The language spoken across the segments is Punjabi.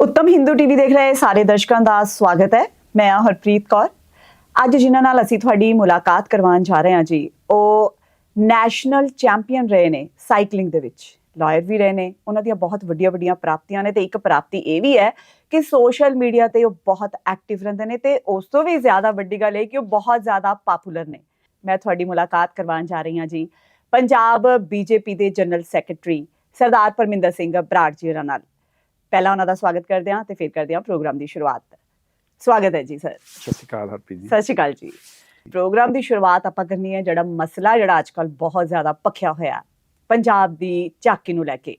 ਉੱਤਮ ਹਿੰਦੂ ਟੀਵੀ ਦੇਖ ਰਹੇ ਸਾਰੇ ਦਰਸ਼ਕਾਂ ਦਾ ਸਵਾਗਤ ਹੈ। ਮੈਂ ਹਾਂ ਹਰਪ੍ਰੀਤ ਕੌਰ। ਅੱਜ ਜਿਨ੍ਹਾਂ ਨਾਲ ਅਸੀਂ ਤੁਹਾਡੀ ਮੁਲਾਕਾਤ ਕਰਵਾਉਣ ਜਾ ਰਹੇ ਹਾਂ ਜੀ, ਉਹ ਨੈਸ਼ਨਲ ਚੈਂਪੀਅਨ ਰਹੇ ਨੇ ਸਾਈਕਲਿੰਗ ਦੇ ਵਿੱਚ। ਲਾਇਰ ਵੀ ਰਹੇ ਨੇ, ਉਹਨਾਂ ਦੀਆਂ ਬਹੁਤ ਵੱਡੀਆਂ ਵੱਡੀਆਂ ਪ੍ਰਾਪਤੀਆਂ ਨੇ ਤੇ ਇੱਕ ਪ੍ਰਾਪਤੀ ਇਹ ਵੀ ਹੈ ਕਿ ਸੋਸ਼ਲ ਮੀਡੀਆ ਤੇ ਉਹ ਬਹੁਤ ਐਕਟਿਵ ਰਹਿੰਦੇ ਨੇ ਤੇ ਉਸ ਤੋਂ ਵੀ ਜ਼ਿਆਦਾ ਵੱਡੀ ਗੱਲ ਇਹ ਕਿ ਉਹ ਬਹੁਤ ਜ਼ਿਆਦਾ ਪਪੂਲਰ ਨੇ। ਮੈਂ ਤੁਹਾਡੀ ਮੁਲਾਕਾਤ ਕਰਵਾਉਣ ਜਾ ਰਹੀ ਹਾਂ ਜੀ। ਪੰਜਾਬ ਬੀਜੇਪੀ ਦੇ ਜਨਰਲ ਸੈਕਟਰੀ ਸਰਦਾਰ ਪਰਮਿੰਦਰ ਸਿੰਘ ਬਰਾੜ ਜੀ ਹੋਰਾਂ ਨਾਲ। ਪਹਿਲਾਂ ਉਹਨਾਂ ਦਾ ਸਵਾਗਤ ਕਰਦੇ ਹਾਂ ਤੇ ਫਿਰ ਕਰਦੇ ਹਾਂ ਪ੍ਰੋਗਰਾਮ ਦੀ ਸ਼ੁਰੂਆਤ। ਸਵਾਗਤ ਹੈ ਜੀ ਸਰ। ਸਤਿ ਸ਼੍ਰੀ ਅਕਾਲ ਹਰਪ੍ਰੀਤ ਜੀ। ਸਤਿ ਸ਼੍ਰੀ ਅਕਾਲ ਜੀ। ਪ੍ਰੋਗਰਾਮ ਦੀ ਸ਼ੁਰੂਆਤ ਆਪਾਂ ਕਰਨੀ ਹੈ ਜਿਹੜਾ ਮਸਲਾ ਜਿਹੜਾ ਅੱਜਕੱਲ ਬਹੁਤ ਜ਼ਿਆਦਾ ਪੱਖਿਆ ਹੋਇਆ ਪੰਜਾਬ ਦੀ ਝਾਕੀ ਨੂੰ ਲੈ ਕੇ।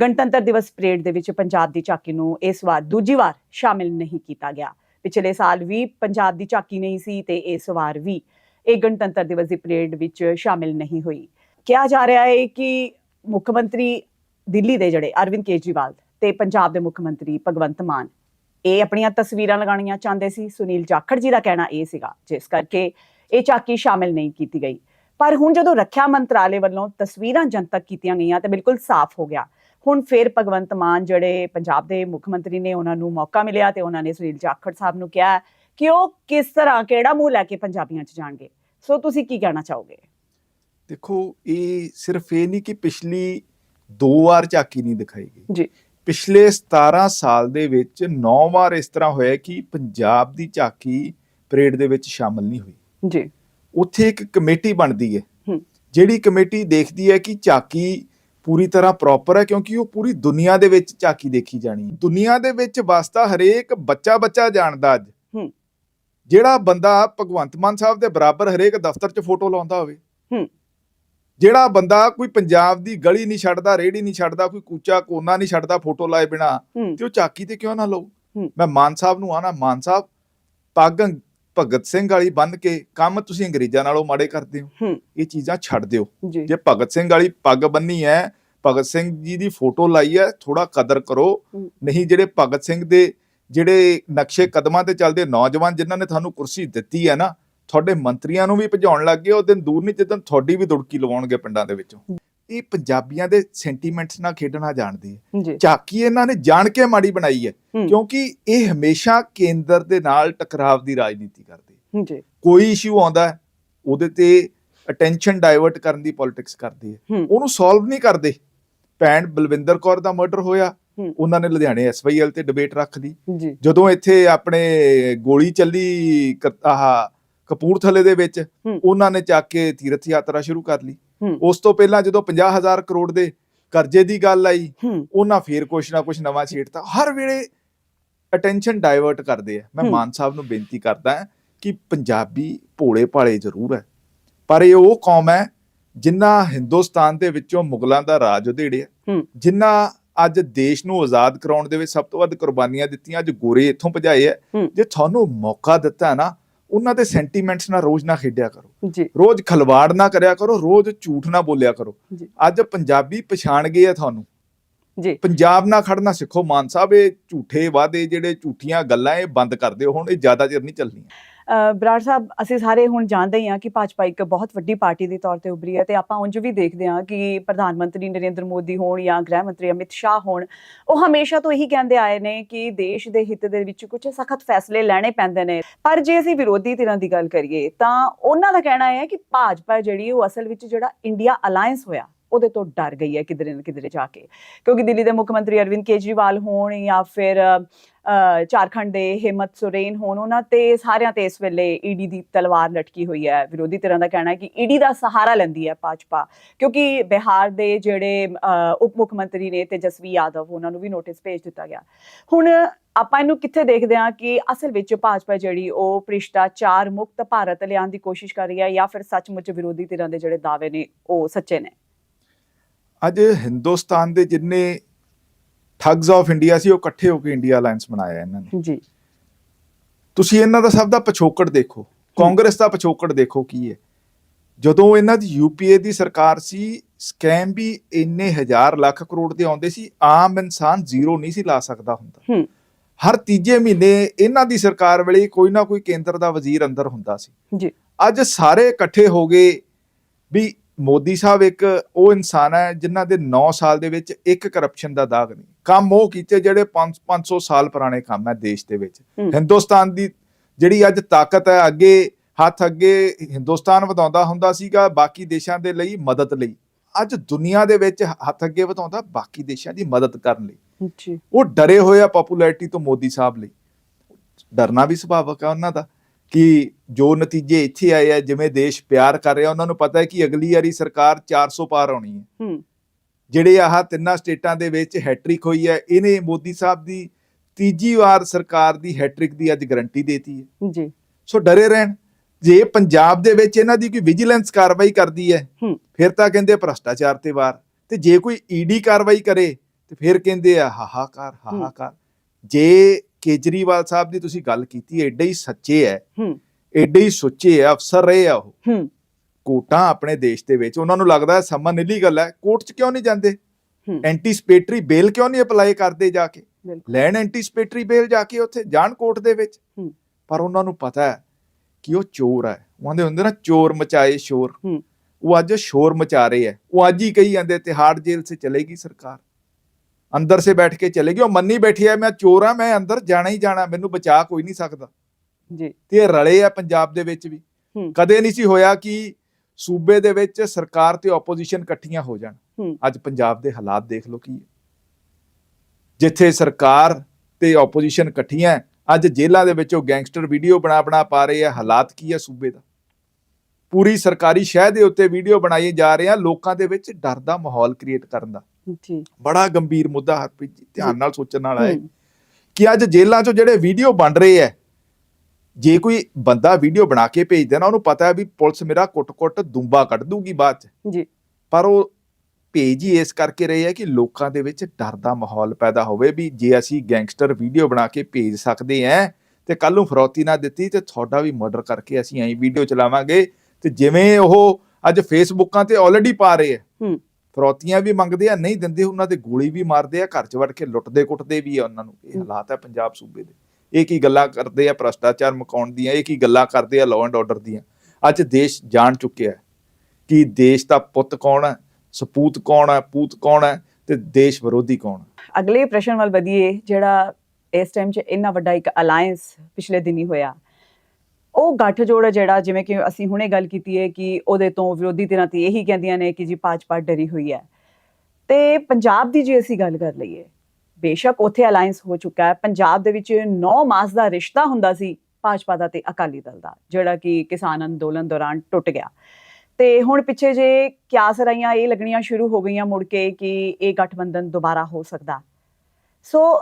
ਗਣਤੰਤਰ ਦਿਵਸ ਪਰੇਡ ਦੇ ਵਿੱਚ ਪੰਜਾਬ ਦੀ ਝਾਕੀ ਨੂੰ ਇਸ ਵਾਰ ਦੂਜੀ ਵਾਰ ਸ਼ਾਮਿਲ ਨਹੀਂ ਕੀਤਾ ਗਿਆ। ਪਿਛਲੇ ਸਾਲ ਵੀ ਪੰਜਾਬ ਦੀ ਝਾਕੀ ਨਹੀਂ ਸੀ ਤੇ ਇਸ ਵਾਰ ਵੀ ਇਹ ਗਣਤੰਤਰ ਦਿਵਸ ਦੀ ਪਰੇਡ ਵਿੱਚ ਸ਼ਾਮਿਲ ਨਹੀਂ ਹੋਈ। ਕਿਹਾ ਜਾ ਰਿਹਾ ਹੈ ਕਿ ਮੁੱਖ ਮੰਤਰੀ ਦਿੱਲੀ ਦੇ ਜਿਹੜੇ ਅਰਵਿੰਦ ਕੇਜਰੀਵਾਲ ਤੇ ਪੰਜਾਬ ਦੇ ਮੁੱਖ ਮੰਤਰੀ ਭਗਵੰਤ ਮਾਨ। ਇਹ ਆਪਣੀਆਂ ਤਸਵੀਰਾਂ ਲਗਾਉਣੀਆਂ ਚਾਹੁੰਦੇ ਸੀ। ਸੁਨੀਲ ਜਾਖੜ ਜੀ ਦਾ ਕਹਿਣਾ ਇਹ ਸੀਗਾ ਜਿਸ ਕਰਕੇ ਇਹ ਚਾਕੀ ਸ਼ਾਮਿਲ ਨਹੀਂ ਕੀਤੀ ਗਈ। ਪਰ ਹੁਣ ਜਦੋਂ ਰੱਖਿਆ ਮੰਤਰਾਲੇ ਵੱਲੋਂ ਤਸਵੀਰਾਂ ਜਨਤਕ ਕੀਤੀਆਂ ਗਈਆਂ ਤੇ ਬਿਲਕੁਲ ਸਾਫ਼ ਹੋ ਗਿਆ। ਹੁਣ ਫਿਰ ਭਗਵੰਤ ਮਾਨ ਜਿਹੜੇ ਪੰਜਾਬ ਦੇ ਮੁੱਖ ਮੰਤਰੀ ਨੇ ਉਹਨਾਂ ਨੂੰ ਮੌਕਾ ਮਿਲਿਆ ਤੇ ਉਹਨਾਂ ਨੇ ਸੁਨੀਲ ਜਾਖੜ ਸਾਹਿਬ ਨੂੰ ਕਿਹਾ ਕਿ ਉਹ ਕਿਸ ਤਰ੍ਹਾਂ ਕਿਹੜਾ ਮੂੰਹ ਲੈ ਕੇ ਪੰਜਾਬੀਆਂ 'ਚ ਜਾਣਗੇ। ਸੋ ਤੁਸੀਂ ਕੀ ਕਹਿਣਾ ਚਾਹੋਗੇ? ਦੇਖੋ ਇਹ ਸਿਰਫ ਇਹ ਨਹੀਂ ਕਿ ਪਿਛਲੀ ਦੋ ਵਾਰ ਝਾਕੀ ਨਹੀਂ ਦਿਖਾਈ ਗਈ। ਜੀ। ਪਿਛਲੇ 17 ਸਾਲ ਦੇ ਵਿੱਚ 9 ਵਾਰ ਇਸ ਤਰ੍ਹਾਂ ਹੋਇਆ ਕਿ ਪੰਜਾਬ ਦੀ ਝਾਕੀ ਪਰੇਡ ਦੇ ਵਿੱਚ ਸ਼ਾਮਲ ਨਹੀਂ ਹੋਈ ਜੀ ਉੱਥੇ ਇੱਕ ਕਮੇਟੀ ਬਣਦੀ ਹੈ। ਜਿਹੜੀ ਕਮੇਟੀ ਦੇਖਦੀ ਹੈ ਕਿ ਝਾਕੀ ਪੂਰੀ ਤਰ੍ਹਾਂ ਪ੍ਰੋਪਰ ਹੈ ਕਿਉਂਕਿ ਉਹ ਪੂਰੀ ਦੁਨੀਆ ਦੇ ਵਿੱਚ ਝਾਕੀ ਦੇਖੀ ਜਾਣੀ ਹੈ ਦੁਨੀਆ ਦੇ ਵਿੱਚ ਵਸਦਾ ਹਰੇਕ ਬੱਚਾ ਬੱਚਾ ਜਾਣਦਾ ਅੱਜ। ਜਿਹੜਾ ਬੰਦਾ ਭਗਵੰਤ ਮਾਨ ਸਾਹਿਬ ਦੇ ਬਰਾਬਰ ਹਰੇਕ ਦਫ਼ਤਰ 'ਚ ਫੋਟੋ ਲਾਉਂਦਾ ਹੋਵੇ ਹੂੰ। ਜਿਹੜਾ ਬੰਦਾ ਕੋਈ ਪੰਜਾਬ ਦੀ ਗਲੀ ਨਹੀਂ ਛੱਡਦਾ ਰੇੜੀ ਨਹੀਂ ਛੱਡਦਾ ਕੋਈ ਕੂਚਾ ਕੋਨਾ ਨਹੀਂ ਛੱਡਦਾ ਫੋਟੋ ਲਾਏ ਬਿਨਾ ਤੇ ਉਹ ਝਾਕੀ ਤੇ ਕਿਉਂ ਨਾ ਲਓ। ਮੈਂ ਮਾਨ ਸਾਹਿਬ ਨੂੰ ਆਣਾ ਮਾਨ ਸਾਹਿਬ ਪੱਗ ਭਗਤ ਸਿੰਘ ਵਾਲੀ ਬੰਨ ਕੇ ਕੰਮ ਤੁਸੀਂ ਅੰਗਰੇਜ਼ਾਂ ਨਾਲੋਂ ਮਾੜੇ ਕਰਦੇ ਹੋ। ਇਹ ਚੀਜ਼ਾਂ ਛੱਡ ਦਿਓ। ਜੀ। ਭਗਤ ਸਿੰਘ ਵਾਲੀ ਪੱਗ ਬੰਨੀ ਹੈ ਭਗਤ ਸਿੰਘ ਜੀ ਦੀ ਫੋਟੋ ਲਾਈ ਹੈ ਥੋੜਾ ਕਦਰ ਕਰੋ। ਨਹੀਂ ਜਿਹੜੇ ਭਗਤ ਸਿੰਘ ਦੇ ਜਿਹੜੇ ਨਕਸ਼ੇ ਕਦਮਾਂ ਤੇ ਚੱਲਦੇ ਨੌਜਵਾਨ ਜਿਨ੍ਹਾਂ ਨੇ ਤੁਹਾਨੂੰ ਕੁਰਸੀ ਦਿੱਤੀ ਹੈ ਨਾ ਤੁਹਾਡੇ ਮੰਤਰੀਆਂ ਨੂੰ ਵੀ ਭਜਾਉਣ ਲੱਗ ਗਏ ਉਹ ਦਿਨ ਦੂਰ ਨਹੀਂ ਜਦੋਂ ਤੁਹਾਡੀ ਵੀ ਦੁੜਕੀ ਲਵਾਉਣਗੇ ਪਿੰਡਾਂ ਦੇ ਵਿੱਚੋਂ। ਇਹ ਪੰਜਾਬੀਆਂ ਦੇ ਸੈਂਟੀਮੈਂਟਸ ਨਾਲ ਖੇਡਣਾ ਜਾਣਦੇ ਜੀ। ਝਾਕੀ ਇਹਨਾਂ ਨੇ ਜਾਣ ਕੇ ਮਾੜੀ ਬਣਾਈ ਹੈ ਹੂੰ। ਕਿਉਂਕਿ ਇਹ ਹਮੇਸ਼ਾ ਕੇਂਦਰ ਦੇ ਨਾਲ ਟਕਰਾਵ ਦੀ ਰਾਜਨੀਤੀ ਕਰਦੇ। ਜੀ। ਕੋਈ ਇਸ਼ੂ ਆਉਂਦਾ ਹੈ, ਉਹਦੇ ਤੇ ਅਟੈਂਸ਼ਨ ਡਾਇਵਰਟ ਕਰਨ ਦੀ ਪੋਲਿਟਿਕਸ ਕਰਦੇ ਹੂੰ। ਉਹਨੂੰ ਸੋਲਵ ਨਹੀਂ ਕਰਦੇ। ਭੈਣ ਬਲਵਿੰਦਰ ਕੌਰ ਦਾ ਮਰਡਰ ਹੋਇਆ। ਹੂੰ। ਉਹਨਾਂ ਨੇ ਲੁਧਿਆਣੇ ਐਸਵਾਈਐਲ ਤੇ ਡਿਬੇਟ ਰੱਖ ਲਈ। ਜਦੋਂ ਇੱਥੇ ਆਪਣੇ ਗੋਲੀ ਚੱਲੀ ਆਹ ਕਪੂਰਥਲੇ ਦੇ ਵਿੱਚ। ਉਹਨਾਂ ਨੇ ਚੱਕ ਕੇ ਤੀਰਥ ਯਾਤਰਾ ਸ਼ੁਰੂ ਕਰ ਲਈ ਉਸ ਤੋਂ ਪਹਿਲਾਂ ਜਦੋਂ 50000 ਕਰੋੜ ਦੇ ਕਰਜ਼ੇ ਦੀ ਗੱਲ ਆਈ ਉਹਨਾਂ ਫੇਰ ਕੁਛ ਨਾ ਕੁਛ ਨਵਾਂ ਛੇੜਤਾ ਹਰ ਵੇਲੇ ਅਟੈਂਸ਼ਨ ਡਾਇਵਰਟ ਕਰਦੇ ਆ ਮੈਂ। ਮਾਨ ਸਾਹਿਬ ਨੂੰ ਬੇਨਤੀ ਕਰਦਾ ਕਿ ਪੰਜਾਬੀ ਭੋਲੇ ਭਾਲੇ ਜ਼ਰੂਰ ਹੈ ਪਰ ਇਹ ਉਹ ਕੌਮ ਹੈ ਜਿਨ੍ਹਾਂ ਹਿੰਦੁਸਤਾਨ ਦੇ ਵਿੱਚੋਂ ਮੁਗਲਾਂ ਦਾ ਰਾਜ ਉਧੇੜਿਆ। ਜਿਨ੍ਹਾਂ ਅੱਜ ਦੇਸ਼ ਨੂੰ ਆਜ਼ਾਦ ਕਰਾਉਣ ਦੇ ਵਿੱਚ ਸਭ ਤੋਂ ਵੱਧ ਕੁਰਬਾਨੀਆਂ ਦਿੱਤੀਆਂ ਅੱਜ ਗੋਰੇ ਇੱਥੋਂ ਭਜਾਏ ਆ। ਜੇ ਤੁਹਾਨੂੰ ਮੌਕਾ ਦਿੱਤਾ ਨਾ ਉਹਨਾਂ ਦੇ ਸੈਂਟੀਮੈਂਟਸ ਨਾਲ ਰੋਜ਼ ਨਾ ਖੇਡਿਆ ਕਰੋ। ਜੀ। ਰੋਜ਼ ਖਲਵਾੜ ਨਾ ਕਰਿਆ ਕਰੋ ਰੋਜ਼ ਝੂਠ ਨਾ ਬੋਲਿਆ ਕਰੋ। ਜੀ। ਅੱਜ ਪੰਜਾਬੀ ਪਛਾਣ ਗਏ ਆ ਤੁਹਾਨੂੰ। ਜੀ। ਪੰਜਾਬ ਨਾਲ ਖੜਨਾ ਸਿੱਖੋ ਮਾਨ ਸਾਹਿਬ ਇਹ ਝੂਠੇ ਵਾਅਦੇ ਜਿਹੜੇ ਝੂਠੀਆਂ ਗੱਲਾਂ ਇਹ ਬੰਦ ਕਰ ਦਿਓ ਹੁਣ ਇਹ ਜ਼ਿਆਦਾ ਚਿਰ ਨਹੀਂ ਚੱਲਣੀਆਂ। ਬਰਾੜ ਸਾਹਿਬ, ਅਸੀਂ ਸਾਰੇ ਹੁਣ ਜਾਣਦੇ ਹੀ ਹਾਂ ਕਿ ਭਾਜਪਾ ਇੱਕ ਬਹੁਤ ਵੱਡੀ ਪਾਰਟੀ ਦੇ ਤੌਰ ਤੇ ਉੱਭਰੀ ਹੈ ਤੇ ਆਪਾਂ ਉਂਝ ਵੀ ਦੇਖਦੇ ਹਾਂ ਕਿ ਪ੍ਰਧਾਨ ਮੰਤਰੀ ਨਰਿੰਦਰ ਮੋਦੀ ਹੋਣ ਜਾਂ ਗ੍ਰਹਿ ਮੰਤਰੀ ਅਮਿਤ ਸ਼ਾਹ ਹੋਣ, ਉਹ ਹਮੇਸ਼ਾ ਤੋਂ ਇਹੀ ਕਹਿੰਦੇ ਆਏ ਨੇ ਕਿ ਦੇਸ਼ ਦੇ ਹਿੱਤ ਦੇ ਵਿੱਚ ਕੁਝ ਸਖਤ ਫੈਸਲੇ ਲੈਣੇ ਪੈਂਦੇ ਨੇ। ਪਰ ਜੇ ਅਸੀਂ ਵਿਰੋਧੀ ਧਿਰਾਂ ਦੀ ਗੱਲ ਕਰੀਏ ਤਾਂ ਉਹਨਾਂ ਦਾ ਕਹਿਣਾ ਹੈ ਕਿ ਭਾਜਪਾ ਜਿਹੜੀ ਉਹ ਅਸਲ ਵਿੱਚ ਜਿਹੜਾ ਇੰਡੀਆ ਅਲਾਈਅੰਸ ਹੋਇਆ ਉਹਦੇ ਤੋਂ ਡਰ ਗਈ ਹੈ ਕਿਧਰੇ ਨਾ ਕਿਧਰੇ ਜਾ ਕੇ। ਕਿਉਂਕਿ ਦਿੱਲੀ ਦੇ ਮੁੱਖ ਮੰਤਰੀ ਅਰਵਿੰਦ ਕੇਜਰੀਵਾਲ ਹੋਣ ਜਾਂ ਫਿਰ ਝਾਰਖੰਡ ਦੇ ਹਿੰਮਤ ਸੋਰੇਨ ਹੋਣ ਉਹਨਾਂ ਤੇ ਸਾਰਿਆਂ ਤੇ ਇਸ ਵੇਲੇ ਈਡੀ ਦੀ ਤਲਵਾਰ ਲਟਕੀ ਹੋਈ ਹੈ। ਵਿਰੋਧੀ ਧਿਰਾਂ ਦਾ ਕਹਿਣਾ ਹੈ ਕਿ ਈਡੀ ਦਾ ਸਹਾਰਾ ਲੈਂਦੀ ਹੈ ਭਾਜਪਾ। ਕਿਉਂਕਿ ਬਿਹਾਰ ਦੇ ਜਿਹੜੇ ਅ, ਉਪ ਮੁੱਖ ਮੰਤਰੀ ਨੇ ਤੇਜਸਵੀ ਯਾਦਵ ਉਹਨਾਂ ਨੂੰ ਵੀ ਨੋਟਿਸ ਭੇਜ ਦਿੱਤਾ ਗਿਆ। ਹੁਣ ਆਪਾਂ ਇਹਨੂੰ ਕਿੱਥੇ ਦੇਖਦੇ ਹਾਂ ਕਿ ਅਸਲ ਵਿੱਚ ਭਾਜਪਾ ਜਿਹੜੀ ਉਹ ਭ੍ਰਿਸ਼ਟਾਚਾਰ ਮੁਕਤ ਭਾਰਤ ਲਿਆਉਣ ਦੀ ਕੋਸ਼ਿਸ਼ ਕਰ ਰਹੀ ਹੈ ਜਾਂ ਫਿਰ ਸੱਚਮੁੱਚ ਵਿਰੋਧੀ ਧਿਰਾਂ ਦੇ ਜਿਹੜੇ ਦਾਅਵੇ ਨੇ ਉਹ ਸੱਚੇ ਨੇ? ਅੱਜ ਹਿੰਦੁਸਤਾਨ ਦੇ ਜਿੰਨੇ ਠੱਗਸ ਆਫ ਇੰਡੀਆ ਸੀ ਉਹ ਇਕੱਠੇ ਹੋ ਕੇ ਇੰਡੀਆ ਅਲਾਈਅੰਸ ਬਣਾਇਆ ਇਹਨਾਂ ਨੇ। ਜੀ। ਤੁਸੀਂ ਇਹਨਾਂ ਦਾ ਸਭ ਦਾ ਪਿਛੋਕੜ ਦੇਖੋ। ਕਾਂਗਰਸ ਦਾ ਪਿਛੋਕੜ ਦੇਖੋ ਕੀ ਹੈ। ਜਦੋਂ ਇਹਨਾਂ ਦੀ ਯੂਪੀਏ ਦੀ ਸਰਕਾਰ ਸੀ ਸਕੈਮ ਵੀ ਇੰਨੇ ਹਜ਼ਾਰ ਲੱਖ ਕਰੋੜ ਦੇ ਆਉਂਦੇ ਸੀ ਆਮ ਇਨਸਾਨ ਜ਼ੀਰੋ ਨਹੀਂ ਸੀ ਲਾ ਸਕਦਾ ਹੁੰਦਾ। ਹਰ ਤੀਜੇ ਮਹੀਨੇ ਇਹਨਾਂ ਦੀ ਸਰਕਾਰ ਵੇਲੇ ਕੋਈ ਨਾ ਕੋਈ ਕੇਂਦਰ ਦਾ ਵਜ਼ੀਰ ਅੰਦਰ ਹੁੰਦਾ ਸੀ। ਜੀ। ਅੱਜ ਸਾਰੇ ਇਕੱਠੇ ਹੋ ਗਏ ਵੀ ਮੋਦੀ ਸਾਹਿਬ ਇੱਕ ਉਹ ਇਨਸਾਨ ਹੈ ਜਿਨ੍ਹਾਂ ਦੇ 9 ਸਾਲ ਦੇ ਵਿੱਚ ਇੱਕ ਕਰਪਸ਼ਨ ਦਾ ਦਾਗ ਨਹੀਂ। ਕੰਮ ਉਹ ਕੀਤੇ ਜਿਹੜੇ 5 500 ਸਾਲ ਪੁਰਾਣੇ ਕੰਮ ਹੈ ਦੇਸ਼ ਦੇ ਵਿੱਚ। ਹੂੰ। ਹਿੰਦੁਸਤਾਨ ਦੀ ਜਿਹੜੀ ਅੱਜ ਤਾਕਤ ਹੈ ਅੱਗੇ ਹੱਥ ਅੱਗੇ ਹਿੰਦੁਸਤਾਨ ਵਧਾਉਂਦਾ ਹੁੰਦਾ ਸੀਗਾ ਬਾਕੀ ਦੇਸ਼ਾਂ ਦੇ ਲਈ ਮਦਦ ਲਈ। ਅੱਜ ਦੁਨੀਆ ਦੇ ਵਿੱਚ ਹੱਥ ਅੱਗੇ ਵਧਾਉਂਦਾ ਬਾਕੀ ਦੇਸ਼ਾਂ ਦੀ ਮਦਦ ਕਰਨ ਲਈ। ਜੀ। ਉਹ ਡਰੇ ਹੋਏ ਆ ਪਪੂਲੈਰਿਟੀ ਤੋਂ ਮੋਦੀ ਸਾਹਿਬ ਲਈ। ਡਰਨਾ ਵੀ ਸੁਭਾਵਕ ਆ ਉਹਨਾਂ ਦਾ। ਕਿ ਜੋ ਨਤੀਜੇ ਇੱਥੇ ਆਏ ਆ ਜਿਵੇਂ ਦੇਸ਼ ਪਿਆਰ ਕਰ ਰਿਹਾ ਉਹਨਾਂ ਨੂੰ ਪਤਾ ਹੈ ਕਿ ਅਗਲੀ ਵਾਰੀ ਸਰਕਾਰ 400 ਪਾਰ ਆਉਣੀ ਹੈ। ਹੂੰ। ਜਿਹੜੇ ਆਹ ਤਿੰਨਾਂ ਸਟੇਟਾਂ ਦੇ ਵਿੱਚ ਹੈਟ੍ਰਿਕ ਹੋਈ ਹੈ ਇਹਨੇ ਮੋਦੀ ਸਾਹਿਬ ਦੀ ਤੀਜੀ ਵਾਰ ਸਰਕਾਰ ਦੀ ਹੈਟ੍ਰਿਕ ਦੀ ਅੱਜ ਗਾਰੰਟੀ ਦੇਤੀ ਹੈ। ਜੀ। ਸੋ ਡਰੇ ਰਹਿਣ। ਜੇ ਪੰਜਾਬ ਦੇ ਵਿੱਚ ਇਹਨਾਂ ਦੀ ਕੋਈ ਵਿਜੀਲੈਂਸ ਕਾਰਵਾਈ ਕਰਦੀ ਹੈ ਹੂੰ। ਫਿਰ ਤਾਂ ਕਹਿੰਦੇ ਭ੍ਰਸ਼ਟਾਚਾਰ ਤੇ ਵਾਰ। ਤੇ ਜੇ ਕੋਈ ਈਡੀ ਕਾਰਵਾਈ ਕਰੇ ਤੇ ਫਿਰ ਕਹਿੰਦੇ ਆ ਹਾਹਾਕਾਰ ਹਾਹਾਕਾਰ। ਜੇ ਕੇਜਰੀਵਾਲ ਸਾਹਿਬ ਦੀ ਤੁਸੀਂ ਗੱਲ ਕੀਤੀ ਐਡੇ ਹੀ ਸੱਚੇ ਹੂੰ। ਐਡੇ ਹੀ ਸੁੱਚੇ ਹੈ ਅਫਸਰ ਰਹੇ ਆ ਉਹ। ਹੂੰ। ਕੋਟਾਂ ਆਪਣੇ ਦੇਸ਼ ਦੇ ਵਿੱਚ ਉਹਨਾਂ ਨੂੰ ਲੱਗਦਾ ਹੈ ਸਮਾਂ ਨੀਲੀ ਗੱਲ ਹੈ ਕੋਰਟ 'ਚ ਕਿਉਂ ਨਹੀਂ ਜਾਂਦੇ। ਐਂਟੀਸਪੇਟਰੀ ਬੇਲ ਕਿਉਂ ਨਹੀਂ ਅਪਲਾਈ ਕਰਦੇ ਜਾ ਕੇ? ਲੈਣ ਐਂਟੀਸਪੇਟਰੀ ਬੇਲ ਜਾ ਕੇ ਉੱਥੇ ਜਾਣ ਕੋਰਟ ਦੇ ਵਿੱਚ। ਹੂੰ। ਪਰ ਉਹਨਾਂ ਨੂੰ ਪਤਾ ਹੈ ਕਿ ਉਹ ਚੋਰ ਹੈ ਉਹ ਆਂਦੇ ਹੁੰਦੇ ਨਾ ਚੋਰ ਮਚਾਏ ਸ਼ੋਰ। ਹੂੰ। ਉਹ ਅੱਜ ਸ਼ੋਰ ਮਚਾ ਰਹੇ ਹੈ ਉਹ ਅੱਜ ਹੀ ਕਹੀ ਜਾਂਦੇ ਤਿਹਾੜ ਜੇਲ੍ਹ ਸੇ ਚਲੇਗੀ ਸਰਕਾਰ। ਅੰਦਰ ਸੇ ਬੈਠ ਕੇ ਚਲੇਗੀ ਉਹ ਮੰਨੀ ਬੈਠੀ ਹੈ ਮੈਂ ਚੋਰ ਹਾਂ ਮੈਂ ਅੰਦਰ ਜਾਣਾ ਹੀ ਜਾਣਾ ਮੈਨੂੰ ਬਚਾ ਕੋਈ ਨਹੀਂ ਸਕਦਾ। ਜੀ। ਤੇ ਇਹ ਰਲੇ ਆ ਪੰਜਾਬ ਦੇ ਵਿੱਚ ਵੀ। ਕਦੇ ਨਹੀਂ ਸੀ ਹੋਇਆ ਕਿ ਸੂਬੇ ਦੇ ਵਿੱਚ ਸਰਕਾਰ ਤੇ ਆਪੋਜੀਸ਼ਨ ਇਕੱਠੀਆਂ ਹੋ ਜਾਣ। ਅੱਜ ਪੰਜਾਬ ਦੇ ਹਾਲਾਤ ਦੇਖ ਲਓ ਕੀ ਜਿੱਥੇ ਸਰਕਾਰ ਤੇ ਆਪੋਜੀਸ਼ਨ ਇਕੱਠੀਆਂ ਅੱਜ ਜੇਲ੍ਹਾਂ ਦੇ ਵਿੱਚੋਂ ਗੈਂਗਸਟਰ ਵੀਡੀਓ ਬਣਾ ਬਣਾ ਪਾ ਰਹੇ ਆ। ਹਾਲਾਤ ਕੀ ਹੈ ਸੂਬੇ ਦਾ? ਪੂਰੀ ਸਰਕਾਰੀ ਸ਼ਹਿ ਦੇ ਉੱਤੇ ਵੀਡੀਓ ਬਣਾਏ ਜਾ ਰਹੇ ਆ। ਲੋਕਾਂ ਦੇ ਵਿੱਚ ਡਰ ਦਾ ਮਾਹੌਲ ਕ੍ਰੀਏਟ ਕਰਨ ਦਾ। ਜੀ। ਬੜਾ ਗੰਭੀਰ ਮੁੱਦਾ ਹਰਪ੍ਰੀਤ ਜੀ ਧਿਆਨ ਨਾਲ ਸੋਚਣ ਵਾਲਾ ਹੈ ਕਿ ਅੱਜ ਜੇਲ੍ਹਾਂ 'ਚੋਂ ਜਿਹੜੇ ਵੀਡੀਓ ਬਣ ਰਹੇ ਐ ਜੇ ਕੋਈ ਬੰਦਾ ਵੀਡੀਓ ਬਣਾ ਕੇ ਭੇਜਦਾ ਨਾ ਉਹਨੂੰ ਪਤਾ ਹੈ ਵੀ ਪੁਲਿਸ ਮੇਰਾ ਕੁੱਟ-ਕੁੱਟ ਦੁੰਬਾ ਕੱਢ ਦੂਗੀ ਬਾਅਦ 'ਚ। ਜੀ। ਪਰ ਉਹ ਭੇਜ ਹੀ ਇਸ ਕਰਕੇ ਰਹੇ ਹੈ ਕਿ ਲੋਕਾਂ ਦੇ ਵਿੱਚ ਡਰ ਦਾ ਮਾਹੌਲ ਪੈਦਾ ਹੋਵੇ ਵੀ ਜੇ ਅਸੀਂ ਗੈਂਗਸਟਰ ਵੀਡੀਓ ਬਣਾ ਕੇ ਭੇਜ ਸਕਦੇ ਹਾਂ ਤੇ ਕੱਲ ਨੂੰ ਫਰੌਤੀ ਨਾ ਦਿੱਤੀ ਤੇ ਤੁਹਾਡਾ ਵੀ ਮਰਡਰ ਕਰਕੇ ਅਸੀਂ ਐਂ ਵੀਡੀਓ ਚਲਾਵਾਂਗੇ। ਤੇ ਜਿਵੇਂ ਉਹ ਅੱਜ ਫੇਸਬੁੱਕਾਂ ਤੇ ਆਲਰੇਡੀ ਪਾ ਰਹੇ ਹੈ ਹੂੰ। ਫਰੌਤੀਆਂ ਵੀ ਮੰਗਦੇ ਆ ਨਹੀਂ ਦਿੰਦੇ ਉਹਨਾਂ ਦੇ ਗੋਲੀ ਵੀ ਮਾਰਦੇ ਆ ਘਰ 'ਚ ਵੜ ਕੇ ਲੁੱਟਦੇ ਕੁੱਟਦੇ ਵੀ ਆ ਉਹਨਾਂ ਨੂੰ। ਇਹ। ਹਾਲਾਤ ਹੈ ਪੰਜਾਬ ਸੂਬੇ ਦੇ। ਇਹ ਕੀ ਗੱਲਾਂ ਕਰਦੇ ਆ ਭ੍ਰਸ਼ਟਾਚਾਰ ਮਕਾਉਣ ਦੀਆਂ ਇਹ ਕੀ ਗੱਲਾਂ ਕਰਦੇ ਆ ਲਾਅ ਐਂਡ ਆਰਡਰ ਦੀਆਂ? ਅੱਜ ਦੇਸ਼ ਜਾਣ ਚੁੱਕਿਆ ਕਿ ਦੇਸ਼ ਦਾ ਪੁੱਤ ਕੌਣ ਹੈ? ਸਪੂਤ ਕੌਣ ਹੈ? ਪੂਤ ਕੌਣ ਹੈ? ਤੇ ਦੇਸ਼ ਵਿਰੋਧੀ ਕੌਣ ਹੈ? ਅਗਲੇ ਪ੍ਰਸ਼ਨ ਵੱਲ ਵਧੀਏ ਜਿਹੜਾ ਇਸ ਟਾਈਮ 'ਚ ਇੰਨਾ ਵੱਡਾ ਇੱਕ ਅਲਾਈਅੰਸ ਪਿਛਲੇ ਦਿਨੀ ਹੋਇਆ। ਉਹ ਗੱਠਜੋੜ ਹੈ ਜਿਹੜਾ ਜਿਵੇਂ ਕਿ ਅਸੀਂ ਹੁਣੇ ਗੱਲ ਕੀਤੀ ਹੈ ਕਿ ਉਹਦੇ ਤੋਂ ਵਿਰੋਧੀ ਧਿਰਾਂ ਤੇ ਇਹੀ ਕਹਿੰਦੀਆਂ ਨੇ ਕਿ ਜੀ ਭਾਜਪਾ ਡਰੀ ਹੋਈ ਹੈ। ਤੇ ਪੰਜਾਬ ਦੀ ਜੇ ਅਸੀਂ ਗੱਲ ਕਰ ਲਈਏ, ਬੇਸ਼ੱਕ ਉੱਥੇ ਅਲਾਈਅੰਸ ਹੋ ਚੁੱਕਾ ਹੈ। ਪੰਜਾਬ ਦੇ ਵਿੱਚ 9 ਮਾਸ ਦਾ ਰਿਸ਼ਤਾ ਹੁੰਦਾ ਸੀ ਭਾਜਪਾ ਦਾ ਤੇ ਅਕਾਲੀ ਦਲ ਦਾ, ਜਿਹੜਾ ਕਿ ਕਿਸਾਨ ਅੰਦੋਲਨ ਦੌਰਾਨ ਟੁੱਟ ਗਿਆ। ਤੇ ਹੁਣ ਪਿੱਛੇ ਜੇ ਕਿਆਸ ਰਾਈਆਂ ਇਹ ਲੱਗਣੀਆਂ ਸ਼ੁਰੂ ਹੋ ਗਈਆਂ ਮੁੜ ਕੇ ਕਿ ਇਹ ਗਠਬੰਧਨ ਦੁਬਾਰਾ ਹੋ ਸਕਦਾ। ਸੋ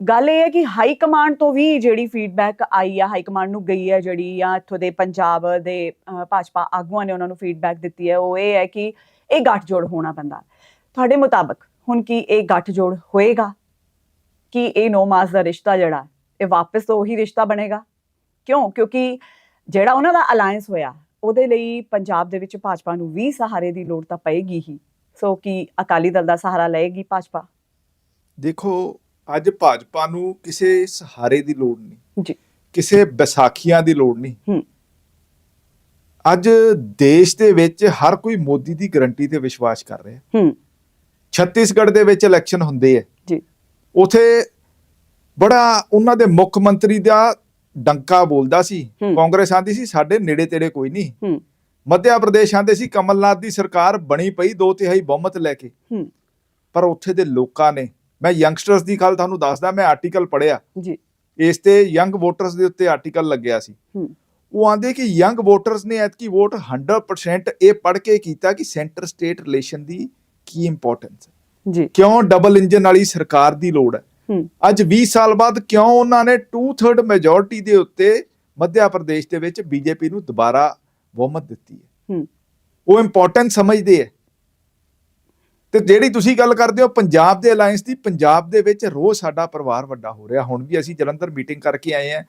ਗੱਲ ਇਹ ਹੈ ਕਿ ਹਾਈ ਕਮਾਂਡ ਤੋਂ ਵੀ ਜਿਹੜੀ ਫੀਡਬੈਕ ਆਈ ਆ ਹਾਈ ਕਮਾਂਡ ਨੂੰ ਗਈ ਹੈ ਜਿਹੜੀ ਜਾਂ ਇੱਥੋਂ ਦੇ ਪੰਜਾਬ ਦੇ ਭਾਜਪਾ ਆਗੂਆਂ ਨੇ ਉਹਨਾਂ ਨੂੰ ਫੀਡਬੈਕ ਦਿੱਤੀ ਹੈ, ਉਹ ਇਹ ਹੈ ਕਿ ਇਹ ਗੱਠਜੋੜ ਹੋਣਾ ਪੈਂਦਾ। ਤੁਹਾਡੇ ਮੁਤਾਬਕ ਹੁਣ ਕੀ ਇਹ ਗੱਠਜੋੜ ਹੋਏਗਾ? ਕਿ ਇਹ ਨੌ ਮਾਸ ਦਾ ਰਿਸ਼ਤਾ ਜਿਹੜਾ, ਇਹ ਵਾਪਸ ਤੋਂ ਉਹੀ ਰਿਸ਼ਤਾ ਬਣੇਗਾ? ਕਿਉਂ? ਕਿਉਂਕਿ ਜਿਹੜਾ ਉਹਨਾਂ ਦਾ ਅਲਾਈਅੰਸ ਹੋਇਆ, ਉਹਦੇ ਲਈ ਪੰਜਾਬ ਦੇ ਵਿੱਚ ਭਾਜਪਾ ਨੂੰ ਵੀ ਸਹਾਰੇ ਦੀ ਲੋੜ ਤਾਂ ਪਏਗੀ ਹੀ। ਸੋ ਕੀ ਅਕਾਲੀ ਦਲ ਦਾ ਸਹਾਰਾ ਲਏਗੀ ਭਾਜਪਾ? ਦੇਖੋ ਅੱਜ ਭਾਜਪਾ ਨੂੰ ਕਿਸੇ ਸਹਾਰੇ ਦੀ ਲੋੜ ਨਹੀਂ। ਜੀ। ਕਿਸੇ ਵਿਸਾਖੀਆਂ ਦੀ ਲੋੜ ਨਹੀਂ। ਹੂੰ। ਅੱਜ ਦੇਸ਼ ਦੇ ਵਿੱਚ ਹਰ ਕੋਈ ਮੋਦੀ ਦੀ ਗਰੰਟੀ ਤੇ ਵਿਸ਼ਵਾਸ ਕਰ ਰਿਹਾ। ਹੂੰ। ਛੱਤੀਸਗੜ੍ਹ ਦੇ ਵਿੱਚ ਇਲੈਕਸ਼ਨ ਹੁੰਦੇ ਆ ਜੀ। ਉਥੇ ਬੜਾ ਉਹਨਾਂ ਦੇ ਮੁੱਖ ਮੰਤਰੀ ਦਾ ਡੰਕਾ ਬੋਲਦਾ ਸੀ। ਕਾਂਗਰਸ ਆਂਦੀ ਸੀ ਸਾਡੇ ਨੇੜੇ ਤੇੜੇ ਕੋਈ ਨਹੀਂ। ਹੂੰ। ਮੱਧ ਪ੍ਰਦੇਸ਼ ਆਂਦੇ ਸੀ ਕਮਲਨਾਥ ਦੀ ਸਰਕਾਰ ਬਣੀ ਪਈ ਦੋ ਤਿਹਾਈ ਬਹੁਮਤ ਲੈ ਕੇ। ਹੂੰ। ਪਰ ਉੱਥੇ ਦੇ ਲੋਕਾਂ ਨੇ ਮੈਂ ਯੰਗਸਟਰਸ ਦੀ ਗੱਲ ਤੁਹਾਨੂੰ ਦੱਸਦਾ ਮੈਂ ਆਰਟੀਕਲ ਪੜਿਆ ਜੀ। ਇਸ ਤੇ ਯੰਗ ਵੋਟਰਸ ਦੇ ਉੱਤੇ ਆਰਟੀਕਲ ਲੱਗਿਆ ਸੀ। ਉਹ ਆਂਦੇ ਕਿ ਯੰਗ ਵੋਟਰਸ ਨੇ ਐਤਕੀ ਵੋਟ 100% ਇਹ ਪੜ੍ਹ ਕੇ ਕੀਤਾ ਕਿ ਸੈਂਟਰ ਸਟੇਟ ਰਿਲੇਸ਼ਨ ਦੀ ਕੀ ਇੰਪੋਰਟੈਂਸ ਹੈ। ਜੀ। ਕਿਉਂ ਡਬਲ ਇੰਜਨ ਵਾਲੀ ਸਰਕਾਰ ਦੀ ਲੋੜ ਹੈ? ਅੱਜ 20 ਸਾਲ ਬਾਅਦ ਕਿਉਂ ਉਹਨਾਂ ਨੇ 2/3 ਮੈਜੋਰਟੀ ਦੇ ਉੱਤੇ ਮੱਧ ਪ੍ਰਦੇਸ਼ ਦੇ ਵਿੱਚ ਬੀਜੇਪੀ ਨੂੰ ਦੁਬਾਰਾ ਬਹੁਮਤ ਦਿੱਤੀ ਹੈ? ਹੂੰ। ਉਹ ਇੰਪੋਰਟੈਂਟ ਸਮਝਦੇ ਹੈ। ਤੇ ਜਿਹੜੀ ਤੁਸੀਂ ਗੱਲ ਕਰਦੇ ਹੋ ਪੰਜਾਬ ਦੇ ਅਲਾਈਅੰਸ ਦੀ ਪੰਜਾਬ ਦੇ ਵਿੱਚ ਰੋਜ਼ ਸਾਡਾ ਪਰਿਵਾਰ ਵੱਡਾ ਹੋ ਰਿਹਾ। ਹੁਣ ਵੀ ਅਸੀਂ ਜਲੰਧਰ ਮੀਟਿੰਗ ਕਰਕੇ ਆਏ ਆ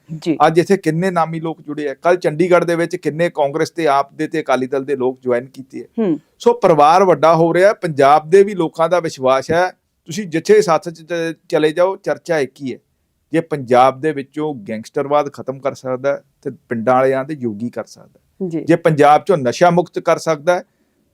ਅੱਜ ਇੱਥੇ ਕਿੰਨੇ ਨਾਮੀ ਲੋਕ ਜੁੜੇ ਆ? ਕੱਲ ਚੰਡੀਗੜ੍ਹ ਦੇ ਵਿੱਚ ਕਿੰਨੇ ਕਾਂਗਰਸ ਤੇ ਆਪ ਦੇ ਤੇ ਅਕਾਲੀ ਦਲ ਦੇ ਲੋਕ ਜੁਆਇਨ ਕੀਤੇ ਆ। ਸੋ ਪਰਿਵਾਰ ਵੱਡਾ ਹੋ ਰਿਹਾ। ਪੰਜਾਬ ਦੇ ਵੀ ਲੋਕਾਂ ਦਾ ਵਿਸ਼ਵਾਸ ਹੈ। ਤੁਸੀਂ ਜਿੱਥੇ ਸੱਥ 'ਚ ਚਲੇ ਜਾਓ ਚਰਚਾ ਇੱਕ ਹੀ ਹੈ। ਜੇ ਪੰਜਾਬ ਦੇ ਵਿੱਚੋਂ ਗੈਂਗਸਟਰਵਾਦ ਖਤਮ ਕਰ ਸਕਦਾ ਤੇ ਪਿੰਡਾਂ ਵਾਲਿਆਂ ਦੇ ਯੋਗੀ ਕਰ ਸਕਦਾ। ਜੀ। ਪੰਜਾਬ 'ਚੋਂ ਨਸ਼ਾ ਮੁਕਤ ਕਰ ਸਕਦਾ